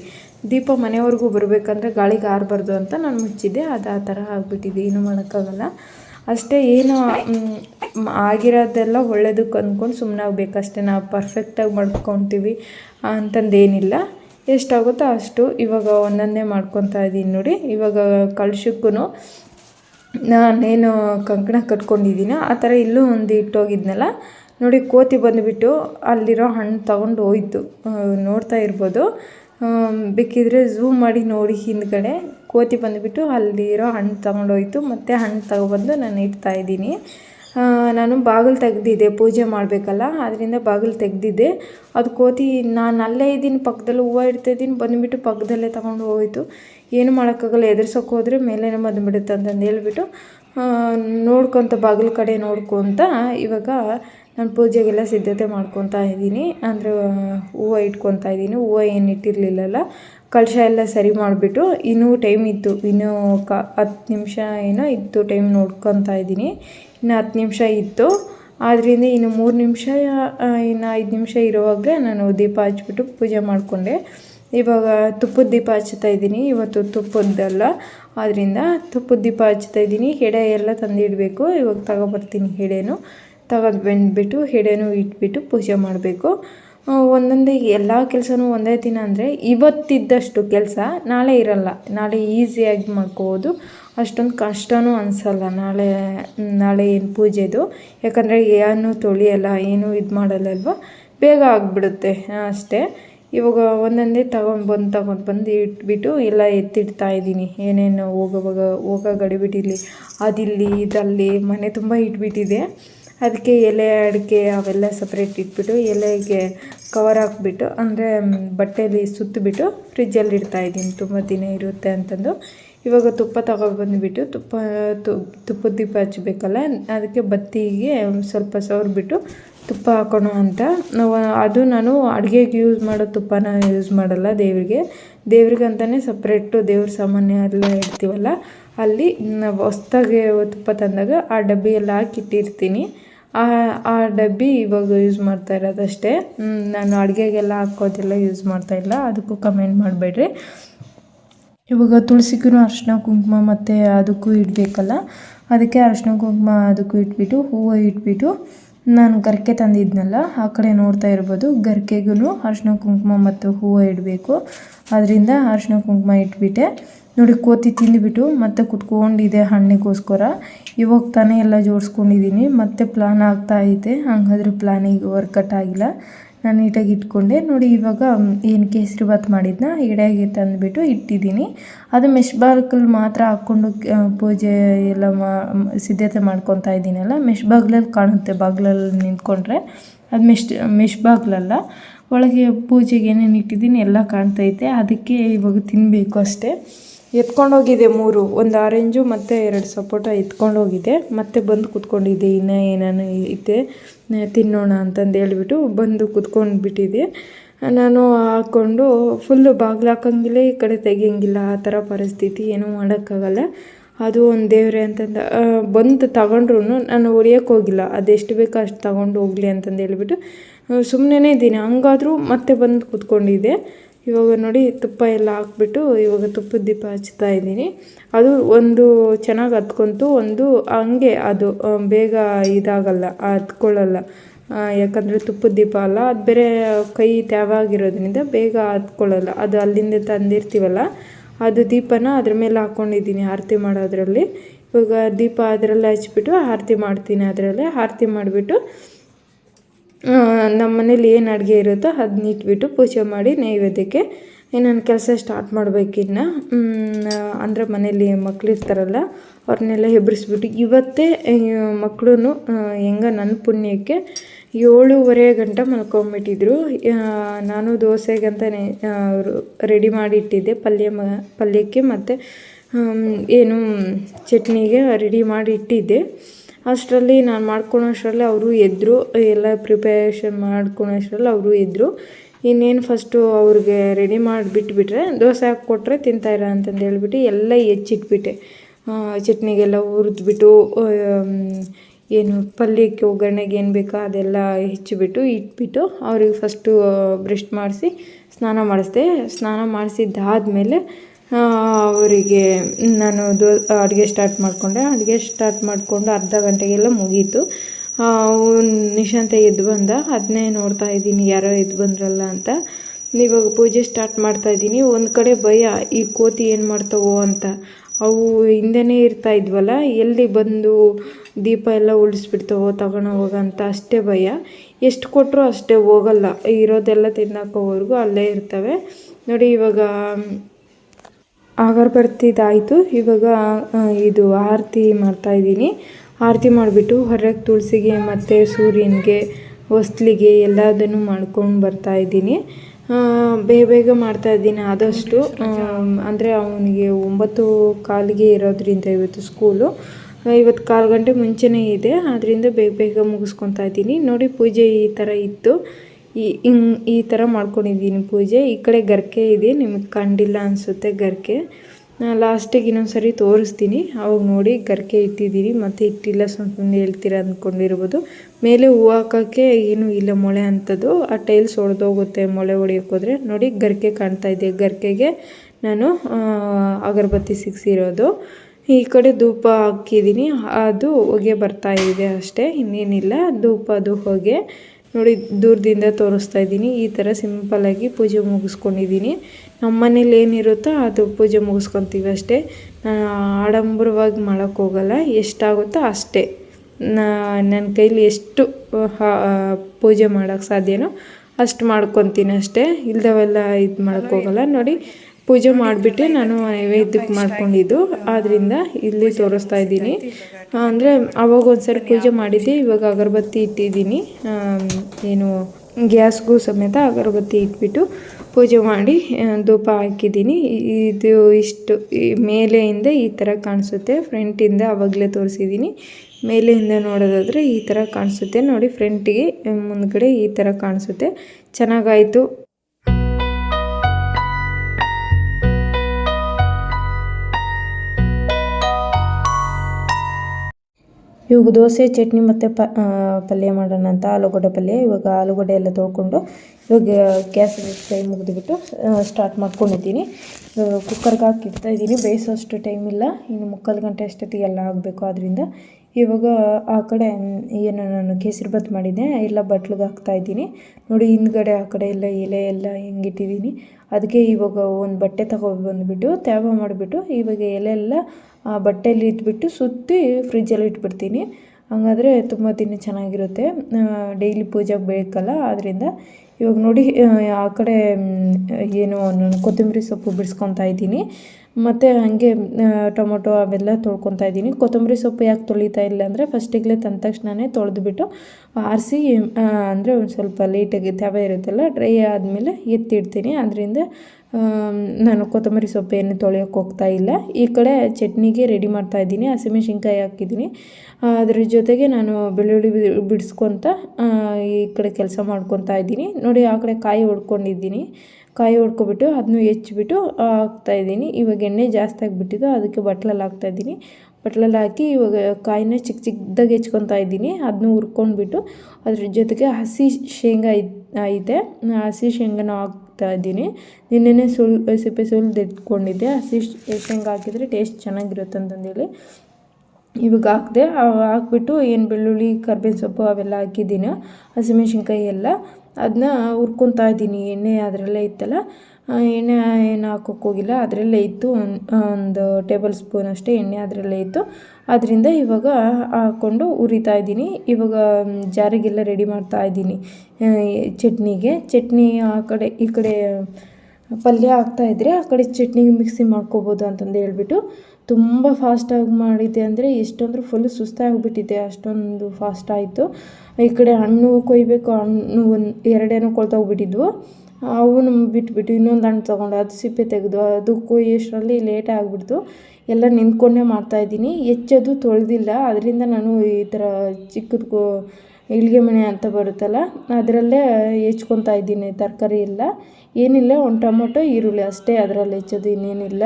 [SPEAKER 2] ದೀಪ ಮನೆವರೆಗೂ ಬರಬೇಕಂದ್ರೆ ಗಾಳಿಗೆ ಆರಬಾರ್ದು ಅಂತ ನಾನು ಮುಚ್ಚಿದ್ದೆ. ಅದು ಆ ಥರ ಆಗಿಬಿಟ್ಟಿದೆ ಏನು ಮಾಡೋಕ್ಕಾಗಲ್ಲ ಅಷ್ಟೇ ಏನು ಆಗಿರೋದೆಲ್ಲ ಒಳ್ಳೇದಕ್ಕೆ ಅಂದ್ಕೊಂಡು ಸುಮ್ಮನೆ ಆಗಬೇಕಷ್ಟೇ ನಾವು ಪರ್ಫೆಕ್ಟಾಗಿ ಮಾಡ್ಕೊತೀವಿ ಅಂತಂದೇನಿಲ್ಲ. ಎಷ್ಟಾಗುತ್ತೋ ಅಷ್ಟು ಇವಾಗ ಒಂದನ್ನೇ ಮಾಡ್ಕೊತಾ ಇದ್ದೀನಿ ನೋಡಿ. ಇವಾಗ ಕಳ್ಶಕ್ಕೂ ನಾನೇನು ಕಂಕಣ ಕಟ್ಕೊಂಡಿದ್ದೀನೋ ಆ ಥರ ಇಲ್ಲೂ ಒಂದು ಇಟ್ಟೋಗಿದ್ನಲ್ಲ. ನೋಡಿ ಕೋತಿ ಬಂದುಬಿಟ್ಟು ಅಲ್ಲಿರೋ ಹಣ್ಣು ತೊಗೊಂಡು ಹೋಯ್ತು. ನೋಡ್ತಾ ಇರ್ಬೋದು. ಬೇಕಿದ್ರೆ ಝೂಮ್ ಮಾಡಿ ನೋಡಿ ಹಿಂದ್ಗಡೆ. ಕೋತಿ ಬಂದುಬಿಟ್ಟು ಅಲ್ಲಿರೋ ಹಣ್ಣು ತಗೊಂಡೋಯ್ತು ಮತ್ತು ಹಣ್ಣು ತಗೊಬಂದು ನಾನು ಇಡ್ತಾ ಇದ್ದೀನಿ. ಆ, ನಾನು ಬಾಗಿಲು ತೆಗೆದಿದ್ದೆ, ಪೂಜೆ ಮಾಡಬೇಕಲ್ಲ ಅದರಿಂದ ಬಾಗಿಲು ತೆಗೆದಿದ್ದೆ. ಅದು ಕೋತಿ, ನಾನು ಅಲ್ಲೇ ಇದ್ದೀನಿ, ಪಕ್ಕದಲ್ಲಿ ಹೂವು ಇಡ್ತಾ ಇದ್ದೀನಿ, ಬಂದುಬಿಟ್ಟು ಪಕ್ಕದಲ್ಲೇ ತಗೊಂಡು ಹೋಯಿತು. ಏನು ಮಾಡೋಕ್ಕಾಗಲ್ಲ, ಎದುರ್ಸೋಕೆ ಹೋದರೆ ಮೇಲೇನೆ ಬಂದುಬಿಡುತ್ತೆ ಅಂತಂದು ಹೇಳಿಬಿಟ್ಟು ನೋಡ್ಕೊತ ಬಾಗಿಲು ಕಡೆ ನೋಡ್ಕೊತ ಇವಾಗ ನಾನು ಪೂಜೆಗೆಲ್ಲ ಸಿದ್ಧತೆ ಮಾಡ್ಕೊತಾ ಇದ್ದೀನಿ. ಅಂದರೆ ಹೂವು ಇಟ್ಕೊತಾ ಇದ್ದೀನಿ. ಹೂವು ಏನು ಇಟ್ಟಿರಲಿಲ್ಲಲ್ಲ ಕಳಶ ಎಲ್ಲ ಸರಿ ಮಾಡಿಬಿಟ್ಟು ಇನ್ನೂ ಟೈಮ್ ಇತ್ತು ಇನ್ನೂ ಕ ಹತ್ತು ನಿಮಿಷ ಏನೋ ಇತ್ತು ಟೈಮ್ ನೋಡ್ಕೊತಾ ಇದ್ದೀನಿ. ಇನ್ನು ಹತ್ತು ನಿಮಿಷ ಇತ್ತು. ಆದ್ದರಿಂದ ಇನ್ನು ಮೂರು ನಿಮಿಷ ಇನ್ನು ಐದು ನಿಮಿಷ ಇರುವಾಗಲೇ ನಾನು ದೀಪ ಹಚ್ಬಿಟ್ಟು ಪೂಜೆ ಮಾಡಿಕೊಂಡೆ. ಇವಾಗ ತುಪ್ಪದ ದೀಪ ಹಚ್ತಾ ಇದ್ದೀನಿ. ಇವತ್ತು ತುಪ್ಪದ್ದಲ್ಲ. ಆದ್ದರಿಂದ ತುಪ್ಪದ ದೀಪ ಹಚ್ತಾ ಇದ್ದೀನಿ. ಹೆಡೆ ಎಲ್ಲ ತಂದಿಡಬೇಕು. ಇವಾಗ ತಗೊಬರ್ತೀನಿ ಹೆಡೆನೂ. ತಗೊಂಡು ಬಂದುಬಿಟ್ಟು ಹೆಡೆನೂ ಇಟ್ಬಿಟ್ಟು ಪೂಜೆ ಮಾಡಬೇಕು. ಒಂದೊಂದೇ ಎಲ್ಲ ಕೆಲಸನೂ ಒಂದೇ ದಿನ ಅಂದರೆ ಇವತ್ತಿದ್ದಷ್ಟು ಕೆಲಸ ನಾಳೆ ಇರಲ್ಲ. ನಾಳೆ ಈಸಿಯಾಗಿ ಮಾಡ್ಕೋಬೋದು. ಅಷ್ಟೊಂದು ಕಷ್ಟವೂ ಅನಿಸಲ್ಲ ನಾಳೆ ನಾಳೆ ಏನು ಪೂಜೆದು. ಯಾಕಂದರೆ ಏನು ತೊಳಿಯಲ್ಲ, ಏನು ಇದು ಮಾಡಲ್ಲಲ್ವ? ಬೇಗ ಆಗಿಬಿಡುತ್ತೆ ಅಷ್ಟೇ. ಇವಾಗ ಒಂದೊಂದೇ ತಗೊಂಡು ಬಂದು ತಗೊಂಡು ಬಂದು ಇಟ್ಬಿಟ್ಟು ಎಲ್ಲ ಎತ್ತಿಡ್ತಾ ಇದ್ದೀನಿ. ಏನೇನು ಹೋಗೋವಾಗ, ಹೋಗೋ ಗಡಿಬಿಟ್ಟಿರಲಿ ಅದಿಲ್ಲಿ, ಇದಲ್ಲಿ ಮನೆ ತುಂಬ ಇಟ್ಬಿಟ್ಟಿದೆ. ಅದಕ್ಕೆ ಎಲೆ, ಅಡಿಕೆ ಅವೆಲ್ಲ ಸಪ್ರೇಟ್ ಇಟ್ಬಿಟ್ಟು ಎಲೆಗೆ ಕವರ್ ಹಾಕ್ಬಿಟ್ಟು, ಅಂದರೆ ಬಟ್ಟೆಯಲ್ಲಿ ಸುತ್ತಿಬಿಟ್ಟು ಫ್ರಿಜ್ಜಲ್ಲಿ ಇಡ್ತಾ ಇದ್ದೀನಿ. ತುಂಬ ದಿನ ಇರುತ್ತೆ ಅಂತಂದು. ಇವಾಗ ತುಪ್ಪ ತಗೊಬಂದುಬಿಟ್ಟು ತುಪ್ಪ ತುಪ್ಪ ತುಪ್ಪದ ದೀಪ ಹಚ್ಚಬೇಕಲ್ಲ ಅದಕ್ಕೆ ಬತ್ತಿಗೆ ಸ್ವಲ್ಪ ಸವರ್ಬಿಟ್ಟು ತುಪ್ಪ ಹಾಕೋಣ ಅಂತ. ಅದು ನಾನು ಅಡುಗೆಗೆ ಯೂಸ್ ಮಾಡೋ ತುಪ್ಪನ ಯೂಸ್ ಮಾಡಲ್ಲ ದೇವರಿಗೆ. ದೇವ್ರಿಗೆ ಅಂತಲೇ ಸಪ್ರೇಟು ದೇವ್ರ ಸಾಮಾನ್ಯ ಎಲ್ಲ ಇಡ್ತೀವಲ್ಲ, ಅಲ್ಲಿ ಹೊಸ್ದಾಗಿ ತುಪ್ಪ ತಂದಾಗ ಆ ಡಬ್ಬಿಯೆಲ್ಲ ಹಾಕಿಟ್ಟಿರ್ತೀನಿ. ಆ ಆ ಡಬ್ಬಿ ಇವಾಗ ಯೂಸ್ ಮಾಡ್ತಾ ಇರೋದಷ್ಟೇ. ನಾನು ಅಡುಗೆಗೆಲ್ಲ ಹಾಕೋದೆಲ್ಲ ಯೂಸ್ ಮಾಡ್ತಾ ಇಲ್ಲ. ಅದಕ್ಕೂ ಕಮೆಂಟ್ ಮಾಡಬೇಡ್ರಿ. ಇವಾಗ ತುಳಸಿಗೂ ಅರಿಶಿನ, ಕುಂಕುಮ ಮತ್ತು ಅದಕ್ಕೂ ಇಡಬೇಕಲ್ಲ? ಅದಕ್ಕೆ ಅರಿಶಿನ, ಕುಂಕುಮ ಅದಕ್ಕೂ ಇಟ್ಬಿಟ್ಟು, ಹೂವು ಇಟ್ಬಿಟ್ಟು ನಾನು ಗರಿಕೆ ತಂದಿದ್ನಲ್ಲ, ಆ ಕಡೆ ನೋಡ್ತಾ ಇರ್ಬೋದು. ಗರಿಕೆಗೂ ಅರಿಶಿನ, ಕುಂಕುಮ ಮತ್ತು ಹೂವು ಇಡಬೇಕು. ಅದರಿಂದ ಅರಿಶಿನ, ಕುಂಕುಮ ಇಟ್ಬಿಟ್ಟೆ. ನೋಡಿ, ಕೋತಿ ತಿಂದುಬಿಟ್ಟು ಮತ್ತೆ ಕುತ್ಕೊಂಡಿದೆ ಹಣ್ಣಿಗೋಸ್ಕರ. ಇವಾಗ ತಾನೇ ಎಲ್ಲ ಜೋಡಿಸ್ಕೊಂಡಿದ್ದೀನಿ. ಮತ್ತೆ ಪ್ಲ್ಯಾನ್ ಆಗ್ತಾ ಐತೆ. ಹಂಗಾದ್ರೆ ಪ್ಲ್ಯಾನಿಗೆ ವರ್ಕೌಟ್ ಆಗಿಲ್ಲ. ನಾನು ನೀಟಾಗಿ ಇಟ್ಕೊಂಡೆ. ನೋಡಿ, ಇವಾಗ ಏನು ಕೇಸರಿ ಭಾತ್ ಮಾಡಿದ್ನ? ಎಡೆಗೆ ತಂದುಬಿಟ್ಟು ಇಟ್ಟಿದ್ದೀನಿ. ಅದು ಮೆಶ್ ಬಾಗ್ಲಲ್ಲಿ ಮಾತ್ರ ಹಾಕ್ಕೊಂಡು ಪೂಜೆ ಎಲ್ಲ ಮಾ, ಮ್- ಸಿದ್ಧತೆ ಮಾಡ್ಕೊತಾ ಇದ್ದೀನಲ್ಲ ಮೆಶ್ ಬಾಗ್ಲಲ್ಲಿ ಕಾಣುತ್ತೆ. ಬಾಗ್ಲಲ್ಲಿ ನಿಂತ್ಕೊಂಡ್ರೆ ಅದು ಮೆಶ್ ಮೆಶ್ ಬಾಗ್ಲಲ್ಲ. ಒಳಗೆ ಪೂಜೆಗೆ ಏನೇನು ಇಟ್ಟಿದ್ದೀನಿ ಎಲ್ಲ ಕಾಣ್ತೈತೆ ಅದಕ್ಕೆ ಇವಾಗ ತಿನ್ನಬೇಕು ಅಷ್ಟೇ. ಎತ್ಕೊಂಡೋಗಿದೆ ಮೂರು, ಒಂದು ಆರೆಂಜು ಮತ್ತು ಎರಡು ಸಪೋಟ ಎತ್ಕೊಂಡೋಗಿದೆ. ಮತ್ತೆ ಬಂದು ಕುತ್ಕೊಂಡಿದ್ದೆ ಇನ್ನೂ ಏನೇನು ಐತೆ, ತಿನ್ನೋಣ ಅಂತಂದು ಹೇಳ್ಬಿಟ್ಟು ಬಂದು ಕುತ್ಕೊಂಡು ಬಿಟ್ಟಿದೆ ನಾನು ಹಾಕ್ಕೊಂಡು ಫುಲ್ಲು ಬಾಗಿಲು ಹಾಕೋಂಗಿಲ್ಲ, ಈ ಕಡೆ ತೆಗಿಯಂಗಿಲ್ಲ, ಆ ಥರ ಪರಿಸ್ಥಿತಿ ಏನೂ ಮಾಡೋಕ್ಕಾಗಲ್ಲ. ಅದು ಒಂದು ದೇವ್ರೆ ಅಂತಂದು ಬಂದು ತಗೊಂಡ್ರು ನಾನು ಹೊಡಿಯೋಕ್ಕೆ ಹೋಗಿಲ್ಲ. ಅದೆಷ್ಟು ಬೇಕೋ ಅಷ್ಟು ತಗೊಂಡು ಹೋಗಲಿ ಅಂತಂದು ಹೇಳ್ಬಿಟ್ಟು ಸುಮ್ಮನೆ ಇದ್ದೀನಿ. ಹಂಗಾದ್ರೂ ಮತ್ತೆ ಬಂದು ಕುತ್ಕೊಂಡಿದ್ದೆ. ಇವಾಗ ನೋಡಿ ತುಪ್ಪ ಎಲ್ಲ ಹಾಕ್ಬಿಟ್ಟು ಇವಾಗ ತುಪ್ಪದ ದೀಪ ಹಚ್ತಾ ಇದ್ದೀನಿ. ಅದು ಒಂದು ಚೆನ್ನಾಗಿ ಹತ್ಕೊಂತು, ಒಂದು ಹಂಗೆ ಅದು ಬೇಗ ಇದಾಗಲ್ಲ, ಹತ್ಕೊಳ್ಳಲ್ಲ. ಯಾಕಂದರೆ ತುಪ್ಪದ ದೀಪ ಅಲ್ಲ, ಅದು ಬೇರೆ ಕೈ ತ್ಯಾವಾಗಿರೋದ್ರಿಂದ ಬೇಗ ಹತ್ಕೊಳ್ಳಲ್ಲ. ಅದು ಅಲ್ಲಿಂದ ತಂದಿರ್ತೀವಲ್ಲ, ಅದು ದೀಪನ ಅದ್ರ ಮೇಲೆ ಹಾಕ್ಕೊಂಡಿದ್ದೀನಿ ಆರತಿ ಮಾಡೋದ್ರಲ್ಲಿ. ಇವಾಗ ದೀಪ ಅದರಲ್ಲೇ ಹಚ್ಬಿಟ್ಟು ಆರತಿ ಮಾಡ್ತೀನಿ ಅದರಲ್ಲೇ. ಆರತಿ ಮಾಡಿಬಿಟ್ಟು ನಮ್ಮ ಮನೇಲಿ ಏನು ಅಡುಗೆ ಇರುತ್ತೋ ಅದನ್ನ ಇಟ್ಬಿಟ್ಟು ಪೂಜೆ ಮಾಡಿ ನೈವೇದ್ಯಕ್ಕೆ ನಾನು ಕೆಲಸ ಸ್ಟಾರ್ಟ್ ಮಾಡಬೇಕಿನ್ನ ಅಂದರೆ ಮನೇಲಿ ಮಕ್ಳು ಇರ್ತಾರಲ್ಲ ಅವ್ರನ್ನೆಲ್ಲ ಹೆಬ್ರಿಸ್ಬಿಟ್ಟು ಇವತ್ತೇ ಮಕ್ಕಳು ಹೆಂಗ ನನ್ನ ಪುಣ್ಯಕ್ಕೆ ಏಳೂವರೆ ಗಂಟೆ ಮಲ್ಕೊಂಬಿಟ್ಟಿದ್ರು. ನಾನು ದೋಸೆಗಂತ ರೆಡಿ ಮಾಡಿ ಇಟ್ಟಿದ್ದೆ ಪಲ್ಯ ಮ, ಪಲ್ಯಕ್ಕೆ ಮತ್ತು ಏನು, ಚಟ್ನಿಗೆ ರೆಡಿ ಮಾಡಿ ಇಟ್ಟಿದ್ದೆ ಅಷ್ಟರಲ್ಲಿ ನಾನು ಮಾಡ್ಕೊಳೋಷ್ಟರಲ್ಲಿ ಅವರು ಎದ್ದರು ಎಲ್ಲ ಪ್ರಿಪರೇಷನ್ ಮಾಡ್ಕೊಳೋಷ್ಟರಲ್ಲಿ ಅವರು ಎದ್ದರು ಇನ್ನೇನು ಫಸ್ಟು ಅವ್ರಿಗೆ ರೆಡಿ ಮಾಡಿಬಿಟ್ಬಿಟ್ರೆ ದೋಸೆ ಹಾಕ್ಕೊಟ್ರೆ ತಿಂತಾಯಿರ ಅಂತಂದು ಹೇಳ್ಬಿಟ್ಟು ಎಲ್ಲ ಹೆಚ್ಚಿಟ್ಬಿಟ್ಟೆ. ಚಟ್ನಿಗೆಲ್ಲ ಹುರಿದ್ಬಿಟ್ಟು ಏನು ಪಲ್ಯಕ್ಕೆ ಒಗ್ಗರಣೆಗೆ ಏನು ಬೇಕೋ ಅದೆಲ್ಲ ಹೆಚ್ಚಿಬಿಟ್ಟು ಇಟ್ಬಿಟ್ಟು ಅವ್ರಿಗೆ ಫಸ್ಟು ಬ್ರಷ್ ಮಾಡಿಸಿ ಸ್ನಾನ ಮಾಡಿಸ್ದೆ. ಸ್ನಾನ ಮಾಡಿಸಿದ್ದಾದಮೇಲೆ ಅವರಿಗೆ ನಾನು ದೋ, ಅಡುಗೆ ಸ್ಟಾರ್ಟ್ ಮಾಡಿಕೊಂಡೆ. ಅಡುಗೆ ಸ್ಟಾರ್ಟ್ ಮಾಡಿಕೊಂಡು ಅರ್ಧ ಗಂಟೆಗೆಲ್ಲ ಮುಗೀತು. ನಿಶಾಂತ ಎದ್ದು ಬಂದ. ಅದನ್ನೇ ನೋಡ್ತಾ ಇದ್ದೀನಿ, ಯಾರೋ ಎದ್ದು ಬಂದ್ರಲ್ಲ ಅಂತ. ಇವಾಗ ಪೂಜೆ ಸ್ಟಾರ್ಟ್ ಮಾಡ್ತಾ ಇದ್ದೀನಿ. ಒಂದು ಕಡೆ ಭಯ, ಈ ಕೋತಿ ಏನು ಮಾಡ್ತಾವೋ ಅಂತ. ಅವು ಹಿಂದೆನೇ ಇರ್ತಾ ಇದ್ವಲ್ಲ, ಎಲ್ಲಿ ಬಂದು ದೀಪ ಎಲ್ಲ ಉಳಿಸ್ಬಿಡ್ತಾವೋ ತಗೊಂಡು ಹೋಗೋ ಅಂತ ಅಷ್ಟೇ ಭಯ. ಎಷ್ಟು ಕೊಟ್ಟರು ಅಷ್ಟೇ ಹೋಗಲ್ಲ. ಇರೋದೆಲ್ಲ ತಿನ್ನೋಕೋವರೆಗೂ ಅಲ್ಲೇ ಇರ್ತವೆ. ನೋಡಿ ಇವಾಗ ಅಗರಬತ್ತಿದಾಯಿತು ಇವಾಗ ಇದು ಆರತಿ ಮಾಡ್ತಾ ಇದ್ದೀನಿ. ಆರತಿ ಮಾಡಿಬಿಟ್ಟು ಹೊರಗೆ ತುಳಸಿಗೆ ಮತ್ತು ಸೂರ್ಯನಿಗೆ, ಹೊಸ್ಲಿಗೆ ಎಲ್ಲದನ್ನು ಮಾಡ್ಕೊಂಡು ಬರ್ತಾ ಇದ್ದೀನಿ. ಬೇಗ ಬೇಗ ಮಾಡ್ತಾ ಇದ್ದೀನಿ ಆದಷ್ಟು. ಅಂದರೆ ಅವನಿಗೆ ಒಂಬತ್ತು ಕಾಲಿಗೆ ಇರೋದ್ರಿಂದ ಇವತ್ತು ಸ್ಕೂಲು. ಇವತ್ತು ಕಾಲು ಗಂಟೆ ಮುಂಚೆನೇ ಇದೆ. ಆದ್ದರಿಂದ ಬೇಗ ಬೇಗ ಮುಗಿಸ್ಕೊತಾ ಇದ್ದೀನಿ. ನೋಡಿ ಪೂಜೆ ಈ ಥರ ಇತ್ತು. ಈ ಹಿಂಗ್ ಈ ಥರ ಮಾಡ್ಕೊಂಡಿದ್ದೀನಿ ಪೂಜೆ. ಈ ಕಡೆ ಗರ್ಕೆ ಇದೆ, ನಿಮಗೆ ಕಂಡಿಲ್ಲ ಅನಿಸುತ್ತೆ ಗರ್ಕೆ. ಲಾಸ್ಟಿಗೆ ಇನ್ನೊಂದು ಸರಿ ತೋರಿಸ್ತೀನಿ. ಅವಾಗ ನೋಡಿ ಗರ್ಕೆ ಇಟ್ಟಿದ್ದೀನಿ ಮತ್ತೆ ಇಟ್ಟಿಲ್ಲ ಸುಮ್ಮನೆ ಹೇಳ್ತೀರ ಅಂದ್ಕೊಂಡಿರ್ಬೋದು ಮೇಲೆ ಹೂವು ಹಾಕೋಕ್ಕೆ ಏನು ಇಲ್ಲ ಮೊಳೆ ಅಂಥದ್ದು. ಆ ಟೈಲ್ಸ್ ಒಡೆದೋಗುತ್ತೆ, ಮೊಳೆ ಹೊಡೆಯೋಕ್ಕೋದ್ರೆ ನೋಡಿ ಗರ್ಕೆ ಕಾಣ್ತಾ ಇದೆ. ಗರ್ಕೆಗೆ ನಾನು ಅಗರಬತ್ತಿ ಸಿಕ್ಸಿರೋದು ಈ ಕಡೆ ಧೂಪ ಹಾಕಿದ್ದೀನಿ ಅದು ಹೊಗೆ ಬರ್ತಾ ಇದೆ ಅಷ್ಟೇ, ಇನ್ನೇನಿಲ್ಲ. ಧೂಪ ಅದು ಹೊಗೆ. ನೋಡಿ, ದೂರದಿಂದ ತೋರಿಸ್ತಾ ಇದ್ದೀನಿ. ಈ ಥರ ಸಿಂಪಲ್ಲಾಗಿ ಪೂಜೆ ಮುಗಿಸ್ಕೊಂಡಿದ್ದೀನಿ. ನಮ್ಮ ಮನೇಲಿ ಏನಿರುತ್ತೋ ಅದು ಪೂಜೆ ಮುಗಿಸ್ಕೊತೀವಿ ಅಷ್ಟೇ. ನಾನು ಆಡಂಬರವಾಗಿ ಮಾಡೋಕ್ಕೋಗಲ್ಲ ಎಷ್ಟಾಗುತ್ತೋ ಅಷ್ಟೇ. ನನ್ನ ಕೈಲಿ ಎಷ್ಟು ಪೂಜೆ ಮಾಡೋಕ್ಕೆ ಸಾಧ್ಯನೋ ಅಷ್ಟು ಮಾಡ್ಕೊತೀನಿ ಅಷ್ಟೇ. ಇಲ್ದವೆಲ್ಲ ಇದು ಮಾಡೋಕ್ಕೋಗಲ್ಲ ನೋಡಿ ಪೂಜೆ ಮಾಡಿಬಿಟ್ಟೆ ನಾನು ನೈವೇದ್ಯಕ್ಕೆ ಮಾಡ್ಕೊಂಡಿದ್ದು. ಆದ್ದರಿಂದ ಇಲ್ಲಿ ತೋರಿಸ್ತಾ ಇದ್ದೀನಿ. ಅಂದರೆ ಅವಾಗ ಒಂದ್ಸರಿ ಪೂಜೆ ಮಾಡಿದ್ದೆ, ಇವಾಗ ಅಗರಬತ್ತಿ ಇಟ್ಟಿದ್ದೀನಿ. ಏನು ಗ್ಯಾಸ್ಗೂ ಸಮೇತ ಅಗರಬತ್ತಿ ಇಟ್ಬಿಟ್ಟು ಪೂಜೆ ಮಾಡಿ ಧೂಪ ಹಾಕಿದ್ದೀನಿ. ಇದು ಇಷ್ಟು ಮೇಲೆಯಿಂದ ಈ ಥರ ಕಾಣಿಸುತ್ತೆ. ಫ್ರಂಟಿಂದ ಅವಾಗಲೇ ತೋರಿಸಿದ್ದೀನಿ. ಮೇಲೆಯಿಂದ ನೋಡೋದಾದರೆ ಈ ಥರ ಕಾಣಿಸುತ್ತೆ. ನೋಡಿ, ಫ್ರಂಟಿಗೆ, ಮುಂದ್ಗಡೆ ಈ ಥರ ಕಾಣಿಸುತ್ತೆ. ಚೆನ್ನಾಗಾಯಿತು. ಇವಾಗ ದೋಸೆ, ಚಟ್ನಿ ಮತ್ತು ಪ ಪಲ್ಯ ಮಾಡೋಣ ಅಂತ ಆಲೂಗಡ್ಡೆ ಪಲ್ಯ. ಇವಾಗ ಆಲೂಗಡ್ಡೆ ಎಲ್ಲ ತೊಳ್ಕೊಂಡು ಇವಾಗ ಗ್ಯಾಸ್ ಕೈ ಮುಗಿದ್ಬಿಟ್ಟು ಸ್ಟಾರ್ಟ್ ಮಾಡ್ಕೊಂಡಿದ್ದೀನಿ. ಕುಕ್ಕರ್ಗೆ ಹಾಕಿ ಇಡ್ತಾ ಇದ್ದೀನಿ. ಬೇಯಿಸೋಷ್ಟು ಟೈಮ್ ಇಲ್ಲ. ಇನ್ನು ಮುಕ್ಕಾಲು ಗಂಟೆ ಅಷ್ಟೊತ್ತಿಗೆ ಎಲ್ಲ ಆಗಬೇಕು ಆದ್ದರಿಂದ ಇವಾಗ ಆ ಕಡೆ ಏನು ನಾನು ಕೇಸರಿಬಾತ್ ಮಾಡಿದ್ದೆ. ಎಲ್ಲ ಬಟ್ಲಿಗೆ ಹಾಕ್ತಾ ಇದ್ದೀನಿ. ನೋಡಿ, ಹಿಂದ್ಗಡೆ ಆ ಕಡೆ ಎಲ್ಲ ಎಲೆ ಎಲ್ಲ ಹೆಂಗಿಟ್ಟಿದ್ದೀನಿ. ಅದಕ್ಕೆ ಇವಾಗ ಒಂದು ಬಟ್ಟೆ ತಗೊಬಂದ್ಬಿಟ್ಟು ತ್ಯಾವ ಮಾಡಿಬಿಟ್ಟು ಇವಾಗ ಎಲೆ ಎಲ್ಲ ಬಟ್ಟೆಯಲ್ಲಿ ಇದ್ಬಿಟ್ಟು ಸುತ್ತಿ ಫ್ರಿಜ್ಜಲ್ಲಿ ಇಟ್ಬಿಡ್ತೀನಿ. ಹಂಗಾದರೆ ತುಂಬ ದಿನ ಚೆನ್ನಾಗಿರುತ್ತೆ. ಡೈಲಿ ಪೂಜೆಗೆ ಬೇಕಲ್ಲ ಆದ್ದರಿಂದ ಇವಾಗ ನೋಡಿ ಆ, ಕಡೆ ಏನು ಕೊತ್ತಂಬರಿ ಸೊಪ್ಪು ಬಿಡಿಸ್ಕೊತಾ ಇದ್ದೀನಿ. ಮತ್ತು ಹಾಗೆ ಟೊಮೊಟೊ ಅವೆಲ್ಲ ತೊಳ್ಕೊತಾ ಇದ್ದೀನಿ. ಕೊತ್ತಂಬರಿ ಸೊಪ್ಪು ಯಾಕೆ ತೊಳಿತಾ ಇಲ್ಲ ಅಂದರೆ ಫಸ್ಟಿಗೆ ತಂದ ತಕ್ಷಣವೇ ತೊಳೆದುಬಿಟ್ಟು ಆರಿಸಿ ಅಂದರೆ ಒಂದು ಸ್ವಲ್ಪ ಲೇಟಾಗಿ ತವೆ ಇರುತ್ತಲ್ಲ ಡ್ರೈ ಆದಮೇಲೆ ಎತ್ತಿಡ್ತೀನಿ. ಅದರಿಂದ ನಾನು ಕೊತ್ತಂಬರಿ ಸೊಪ್ಪು ಏನು ತೊಳೆಯೋಕೆ ಹೋಗ್ತಾ ಇಲ್ಲ. ಈ ಕಡೆ ಚಟ್ನಿಗೆ ರೆಡಿ ಮಾಡ್ತಾ ಇದ್ದೀನಿ. ಹಸಿಮೆಣ್ಸಿನ್ಕಾಯಿ ಹಾಕಿದ್ದೀನಿ. ಅದ್ರ ಜೊತೆಗೆ ನಾನು ಬೆಳ್ಳುಳ್ಳಿ ಬಿಡಿಸ್ಕೊತ ಈ ಕಡೆ ಕೆಲಸ ಮಾಡ್ಕೊತಾ ಇದ್ದೀನಿ. ನೋಡಿ, ಆ ಕಡೆ ಕಾಯಿ ಹೊಡ್ಕೊಂಡಿದ್ದೀನಿ ಕಾಯಿ ಹೊಡ್ಕೊಬಿಟ್ಟು ಅದನ್ನು ಹೆಚ್ಚಿಬಿಟ್ಟು ಹಾಕ್ತಾಯಿದ್ದೀನಿ ಇವಾಗ ಎಣ್ಣೆ ಜಾಸ್ತಿ ಆಗಿಬಿಟ್ಟಿದ್ದು ಅದಕ್ಕೆ ಬಟ್ಲಲ್ಲಿ ಹಾಕ್ತಾಯಿದ್ದೀನಿ ಬಟ್ಲಲ್ಲಿ ಹಾಕಿ ಇವಾಗ ಕಾಯಿನ ಚಿಕ್ಕ ಚಿಕ್ಕದಾಗಿ ಹೆಚ್ಕೊತಾ ಇದ್ದೀನಿ. ಅದನ್ನು ಹುರ್ಕೊಂಡ್ಬಿಟ್ಟು ಅದ್ರ ಜೊತೆಗೆ ಹಸಿ ಶೇಂಗಾ ಐತೆ. ಹಸಿ ಶೇಂಗಾನ ಹಾಕ್ತಾ ಇದ್ದೀನಿ. ನಿನ್ನೆನೆ ಸುಲ್ ಸಿಪ್ಪೆ ಸುಳ್ಳು ಹಸಿ ಶೇಂಗಾ ಹಾಕಿದರೆ ಟೇಸ್ಟ್ ಚೆನ್ನಾಗಿರುತ್ತೆ ಅಂತಂದೇಳಿ. ಇವಾಗ ಹಾಕಿದೆ ಹಾಕ್ಬಿಟ್ಟು ಏನು ಬೆಳ್ಳುಳ್ಳಿ, ಕರ್ಬೇವಿನ ಸೊಪ್ಪು ಅವೆಲ್ಲ ಹಾಕಿದ್ದೀನಿ, ಹಸಿಮೆಣ್ಸಿನ್ಕಾಯಿ ಎಲ್ಲ. ಅದನ್ನ ಹುರ್ಕೊತಾ ಇದ್ದೀನಿ, ಎಣ್ಣೆ ಅದರಲ್ಲೇ ಇತ್ತಲ್ಲ ಎಣ್ಣೆ ಏನು ಹಾಕೋಕೆ ಹೋಗಿಲ್ಲ, ಅದರಲ್ಲೇ ಇತ್ತು, ಒಂದು ಟೇಬಲ್ ಸ್ಪೂನ್ ಅಷ್ಟೇ ಎಣ್ಣೆ ಅದರಲ್ಲೇ ಇತ್ತು. ಅದರಿಂದ ಇವಾಗ ಹಾಕ್ಕೊಂಡು ಉರಿತಾ ಇದ್ದೀನಿ. ಇವಾಗ ಜಾರಿಗೆಲ್ಲ ರೆಡಿ ಮಾಡ್ತಾ ಇದ್ದೀನಿ ಚಟ್ನಿಗೆ. ಚಟ್ನಿ ಆ ಕಡೆ, ಈ ಕಡೆ ಪಲ್ಯ ಹಾಕ್ತಾ ಇದ್ದರೆ ಆ ಕಡೆ ಚಟ್ನಿಗೆ ಮಿಕ್ಸಿ ಮಾಡ್ಕೋಬೋದು ಅಂತಂದು ಹೇಳ್ಬಿಟ್ಟು ತುಂಬ ಫಾಸ್ಟಾಗಿ ಮಾಡಿದ್ದೆ ಅಂದರೆ ಎಷ್ಟಂದ್ರೆ ಫುಲ್ ಸುಸ್ತಾಗಿಬಿಟ್ಟಿದೆ, ಅಷ್ಟೊಂದು ಫಾಸ್ಟ್ ಆಯಿತು. ಈ ಕಡೆ ಹಣ್ಣು ಕೊಯ್ಬೇಕು, ಹಣ್ಣು ಒಂದು ಎರಡೇನೋ ಕೊಳ್ತೋಗ್ಬಿಟ್ಟಿದ್ವು. ನಮ್ಗೆ ಬಿಟ್ಬಿಟ್ಟು ಇನ್ನೊಂದು ಹಣ್ಣು ತೊಗೊಂಡು ಅದು ಸಿಪ್ಪೆ ತೆಗೆದು ಅದು ಕೊಯ್ಯೋಷ್ಟರಲ್ಲಿ ಲೇಟ್ ಆಗಿಬಿಡ್ತು. ಎಲ್ಲ ನಿಂತ್ಕೊಂಡೇ ಮಾಡ್ತಾಯಿದ್ದೀನಿ ಹೆಚ್ಚದು ತೊಳೆದಿಲ್ಲ. ಅದರಿಂದ ನಾನು ಈ ಥರ ಚಿಕ್ಕದು ಇಳಿಗೆ ಮನೆ ಅಂತ ಬರುತ್ತಲ್ಲ, ಅದರಲ್ಲೇ ಹೆಚ್ಕೊತಾ ಇದ್ದೀನಿ. ತರಕಾರಿ ಎಲ್ಲ. ಏನಿಲ್ಲ, ಒಂದು ಟೊಮೊಟೊ, ಈರುಳ್ಳಿ ಅಷ್ಟೇ ಅದರಲ್ಲಿ ಹೆಚ್ಚೋದು ಇನ್ನೇನಿಲ್ಲ.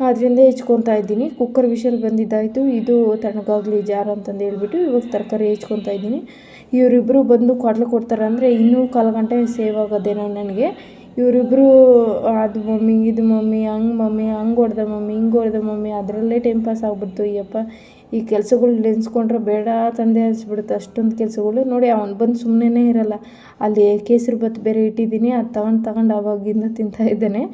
[SPEAKER 2] ಅದರಿಂದ ಹೆಚ್ಕೊತಾ ಇದ್ದೀನಿ. ಕುಕ್ಕರ್ ವಿಷಲ್ ಬಂದಿದ್ದಾಯಿತು. ಇದು ತಣ್ಣಗಾಗಲಿ ಜಾರು ಅಂತಂದು ಹೇಳ್ಬಿಟ್ಟು ಇವಾಗ ತರಕಾರಿ ಹೆಚ್ಕೊತಾ ಇದ್ದೀನಿ. ಇವರಿಬ್ಬರು ಬಂದು ಕೊಡ್ಲು ಕೊಡ್ತಾರೆ ಅಂದರೆ ಇನ್ನೂ ಕಾಲು ಗಂಟೆ ಸೇವ್ ಆಗೋದೇನೋ ನನಗೆ. ಇವರಿಬ್ಬರು ಅದು ಮಮ್ಮಿ, ಇದು ಮಮ್ಮಿ, ಹಂಗೆ ಮಮ್ಮಿ, ಹಂಗೆ ಹೊಡೆದ ಮಮ್ಮಿ, ಹಿಂಗೆ ಹೊಡೆದ ಮಮ್ಮಿ, ಅದರಲ್ಲೇ ಟೈಮ್ ಪಾಸ್ ಆಗ್ಬಿಡ್ತು, ಅಯ್ಯಪ್ಪ. ಈ ಕೆಲಸಗಳು ನೆನೆಸ್ಕೊಂಡ್ರೆ ಬೇಡ ತಂದೆ ಅನಿಸ್ಬಿಡುತ್ತೆ. ಅಷ್ಟೊಂದು ಕೆಲಸಗಳು. ನೋಡಿ, ಅವ್ನು ಬಂದು ಸುಮ್ಮನೆ ಇರಲ್ಲ. ಅಲ್ಲಿ ಕೇಸರಿ ಬತ್ತು ಬೇರೆ ಇಟ್ಟಿದ್ದೀನಿ. ಅದು ತಗೊಂಡು ತಗೊಂಡು ಆವಾಗಿಂದ ತಿಂತಾ ಇದ್ದಾನೆ.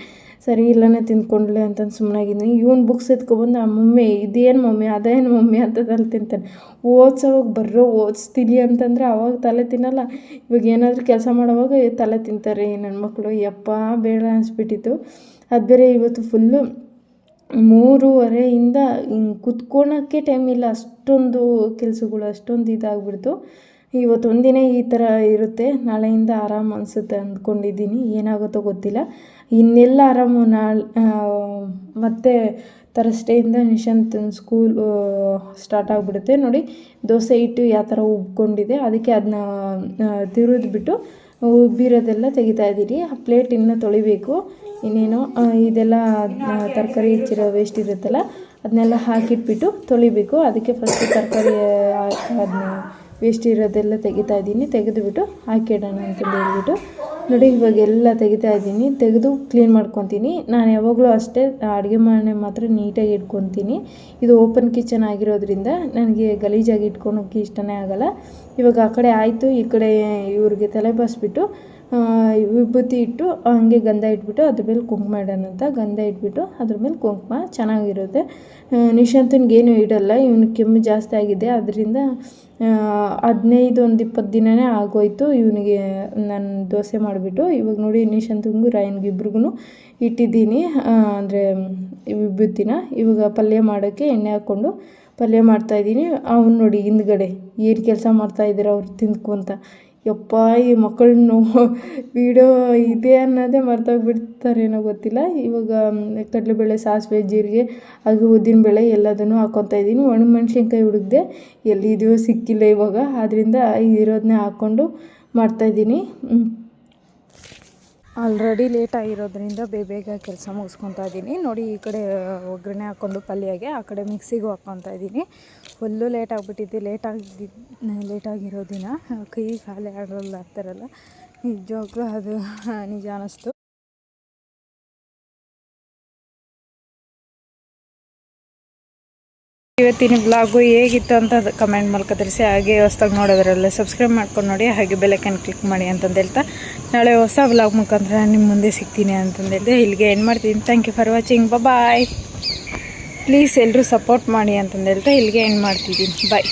[SPEAKER 2] ಸರಿ ಇಲ್ಲನೇ ತಿಂದ್ಕೊಂಡ್ಲೆ ಅಂತಂದು ಸುಮ್ಮನಾಗಿದ್ದೀನಿ ಇವನು ಬುಕ್ಸ್ ಎತ್ಕೊಬಂದು ಆ ಮಮ್ಮಿ, ಇದೇನು ಮಮ್ಮಿ? ಅದೇನು ಮಮ್ಮಿ? ಅಂತ ತಿಂತಾನೆ. ಓದ್ಸೋವಾಗ ಬರ್ರೋ, ಓದಿಸ್ತೀನಿ ಅಂತಂದರೆ ಅವಾಗ ತಲೆ ತಿನ್ನಲ್ಲ. ಇವಾಗ ಏನಾದರೂ ಕೆಲಸ ಮಾಡೋವಾಗ ತಲೆ ತಿಂತಾರೆ ನನ್ನ ಮಕ್ಕಳು ಯಪ್ಪ, ಬೇಡ ಅನಿಸ್ಬಿಟ್ಟಿತ್ತು. ಅದು ಬೇರೆ ಇವತ್ತು ಫುಲ್ಲು ಮೂರುವರೆಯಿಂದ ಹಿಂಗೆ ಕುತ್ಕೊಳಕ್ಕೆ ಟೈಮ್ ಇಲ್ಲ. ಅಷ್ಟೊಂದು ಕೆಲಸಗಳು, ಅಷ್ಟೊಂದು ಇದಾಗ್ಬಿಡ್ತು. ಇವತ್ತು ಒಂದಿನೇ ಈ ಥರ ಇರುತ್ತೆ. ನಾಳೆಯಿಂದ ಆರಾಮ ಅನಿಸುತ್ತೆ ಅಂದ್ಕೊಂಡಿದ್ದೀನಿ. ಏನಾಗುತ್ತೋ ಗೊತ್ತಿಲ್ಲ. ಇನ್ನೆಲ್ಲ ಆರಾಮು. ನಾಳೆ ಮತ್ತೆ ಥರ್ಸ್ಡೇಯಿಂದ ನಿಶಾಂತ್ ಸ್ಕೂಲ್ ಸ್ಟಾರ್ಟ್ ಆಗಿಬಿಡುತ್ತೆ. ನೋಡಿ, ದೋಸೆ ಹಿಟ್ಟು ಯಾವ ಥರ ಉಬ್ಕೊಂಡಿದೆ. ಅದಕ್ಕೆ ಅದನ್ನ ತಿರುದ್ಬಿಟ್ಟು ಉಬ್ಬಿರೋದೆಲ್ಲ ತೆಗಿತಾ ಇದ್ದೀರಿ. ಆ ಪ್ಲೇಟ್ ಇನ್ನು ತೊಳಿಬೇಕು. ಇನ್ನೇನು ಇದೆಲ್ಲ ತರಕಾರಿ ಹೆಚ್ಚಿರೋ ವೇಸ್ಟ್ ಇರುತ್ತಲ್ಲ, ಅದನ್ನೆಲ್ಲ ಹಾಕಿಟ್ಬಿಟ್ಟು ತೊಳಿಬೇಕು. ಅದಕ್ಕೆ ಫಸ್ಟ್ ತರಕಾರಿ ಅದನ್ನ ವೇಸ್ಟ್ ಇರೋದೆಲ್ಲ ತೆಗಿತಾ ಇದ್ದೀನಿ. ತೆಗೆದುಬಿಟ್ಟು ಹಾಕಿಡೋಣ ಅಂತಂದು ಹೇಳಿಬಿಟ್ಟು. ನೋಡಿ, ಇವಾಗ ಎಲ್ಲ ತೆಗಿತಾ ಇದ್ದೀನಿ. ತೆಗೆದು ಕ್ಲೀನ್ ಮಾಡ್ಕೊತೀನಿ. ನಾನು ಯಾವಾಗಲೂ ಅಷ್ಟೇ ಅಡುಗೆ ಮನೆ ಮಾತ್ರ ನೀಟಾಗಿ ಇಟ್ಕೊತೀನಿ. ಇದು ಓಪನ್ ಕಿಚನ್ ಆಗಿರೋದ್ರಿಂದ ನನಗೆ ಗಲೀಜಾಗಿ ಇಟ್ಕೊಳೋಕ್ಕೆ ಇಷ್ಟನೇ ಆಗಲ್ಲ. ಇವಾಗ ಆ ಕಡೆ ಆಯಿತು. ಈ ಕಡೆ ಇವ್ರಿಗೆ ತಲೆ ಬಸ್ಬಿಟ್ಟು ವಿಭೂತಿ ಇಟ್ಟು ಹಂಗೆ ಗಂಧ ಇಟ್ಬಿಟ್ಟು ಅದ್ರ ಮೇಲೆ ಕುಂಕುಮ ಇಡೋಣ ಅಂತ ಗಂಧ ಇಟ್ಬಿಟ್ಟು ಅದ್ರ ಮೇಲೆ ಕುಂಕುಮ ಚೆನ್ನಾಗಿರುತ್ತೆ. ನಿಶಾಂತನಿಗೇನು ಇಡೋಲ್ಲ ಇಡಲ್ಲ. ಇವನು ಕೆಮ್ಮು ಜಾಸ್ತಿ ಆಗಿದೆ. ಅದರಿಂದ ಹದಿನೈದು ಒಂದು ಇಪ್ಪತ್ತು ದಿನವೇ ಆಗೋಯ್ತು. ಇವನಿಗೆ ನಾನು ದೋಸೆ ಮಾಡಿಬಿಟ್ಟು ಇವಾಗ ನೋಡಿ ನಿಶಾಂತಂಗೂ ರಾಯನ್ಗೆ ಇಬ್ರಿಗೂ ಇಟ್ಟಿದ್ದೀನಿ. ಅಂದರೆ ವಿಭೂತಿನ ಇವಾಗ ಪಲ್ಯ ಮಾಡೋಕ್ಕೆ ಎಣ್ಣೆ ಹಾಕ್ಕೊಂಡು ಪಲ್ಯ ಮಾಡ್ತಾಯಿದ್ದೀನಿ ಅವ್ನು ನೋಡಿ ಹಿಂದ್ಗಡೆ ಏನು ಕೆಲಸ ಮಾಡ್ತಾಯಿದ್ದೀರ ಅವ್ರು ತಿಂದ್ಕೊಂತ ಯಪ್ಪ, ಈ ಮಕ್ಕಳನ್ನು ವೀಡಿಯೋ ಇದೆ ಅನ್ನೋದೇ ಮರ್ತೋಗ್ಬಿಡ್ತಾರೇನೋ ಗೊತ್ತಿಲ್ಲ. ಇವಾಗ ಕಡಲೆಬೇಳೆ, ಸಾಸಿವೆ, ಜೀರಿಗೆ, ಹಾಗೆ ಉದ್ದಿನಬೇಳೆ ಎಲ್ಲದನ್ನು ಹಾಕ್ಕೊತಾ ಇದ್ದೀನಿ. ಒಣಮೆಣ್ಸಿನ್ಕಾಯಿ ಹುಡುಗದೆ ಎಲ್ಲಿದೆಯೋ ಸಿಕ್ಕಿಲ್ಲ ಇವಾಗ. ಆದ್ದರಿಂದ ಇರೋದನ್ನೇ ಹಾಕ್ಕೊಂಡು ಮಾಡ್ತಾಯಿದ್ದೀನಿ ಆಲ್ರೆಡಿ ಲೇಟ್ ಆಗಿರೋದ್ರಿಂದ ಬೇಗ ಬೇಗ ಕೆಲಸ ಮುಗಿಸ್ಕೊತಾ ಇದ್ದೀನಿ. ನೋಡಿ, ಈ ಕಡೆ ಒಗ್ಗರಣೆ ಹಾಕ್ಕೊಂಡು ಪಲ್ಯಗೆ, ಆ ಕಡೆ ಮಿಕ್ಸಿಗೂ ಹಾಕ್ಕೊತಾ ಇದ್ದೀನಿ. ಫುಲ್ಲು ಲೇಟ್ ಆಗಿಬಿಟ್ಟಿದ್ದೆ. ಲೇಟ್ ಆಗಿದ್ದು ಲೇಟ್ ಆಗಿರೋ ದಿನ ಕೈ ಖಾಲಿ ಆಡಲ್ಲ ಆಗ್ತಾರಲ್ಲ. ನಿಜವಾಗ್ಲೂ ಅದು ನಿಜ ಅನ್ನಿಸ್ತು ಇವತ್ತಿನ ಬ್ಲಾಗು ಹೇಗಿತ್ತು ಅಂತ ಕಮೆಂಟ್ ಮೂಲಕ ತಿಳಿಸಿ ಹಾಗೆ ಹೊಸ್ದಾಗಿ ನೋಡೋದ್ರಲ್ಲ ಸಬ್ಸ್ಕ್ರೈಬ್ ಮಾಡ್ಕೊಂಡು ನೋಡಿ. ಹಾಗೆ ಬೆಲೆಕನ್ ಕ್ಲಿಕ್ ಮಾಡಿ ಅಂತಂದು ಹೇಳ್ತಾ. ನಾಳೆ ಹೊಸ ಬ್ಲಾಗ್ ಮುಖಾಂತರ ನಿಮ್ಮ ಮುಂದೆ ಸಿಗ್ತೀನಿ ಅಂತಂದು ಹೇಳಿದೆ. ಇಲ್ಲಿಗೆ ಏನು ಮಾಡ್ತೀನಿ. Thank you for watching bye please ಎಲ್ಲರೂ ಸಪೋರ್ಟ್ ಮಾಡಿ ಅಂತಂದೇಳ್ತಾ ಇಲ್ಲಿಗೆ ಎಂಡ್ ಮಾಡ್ತಿದ್ದೀನಿ. ಬಾಯ್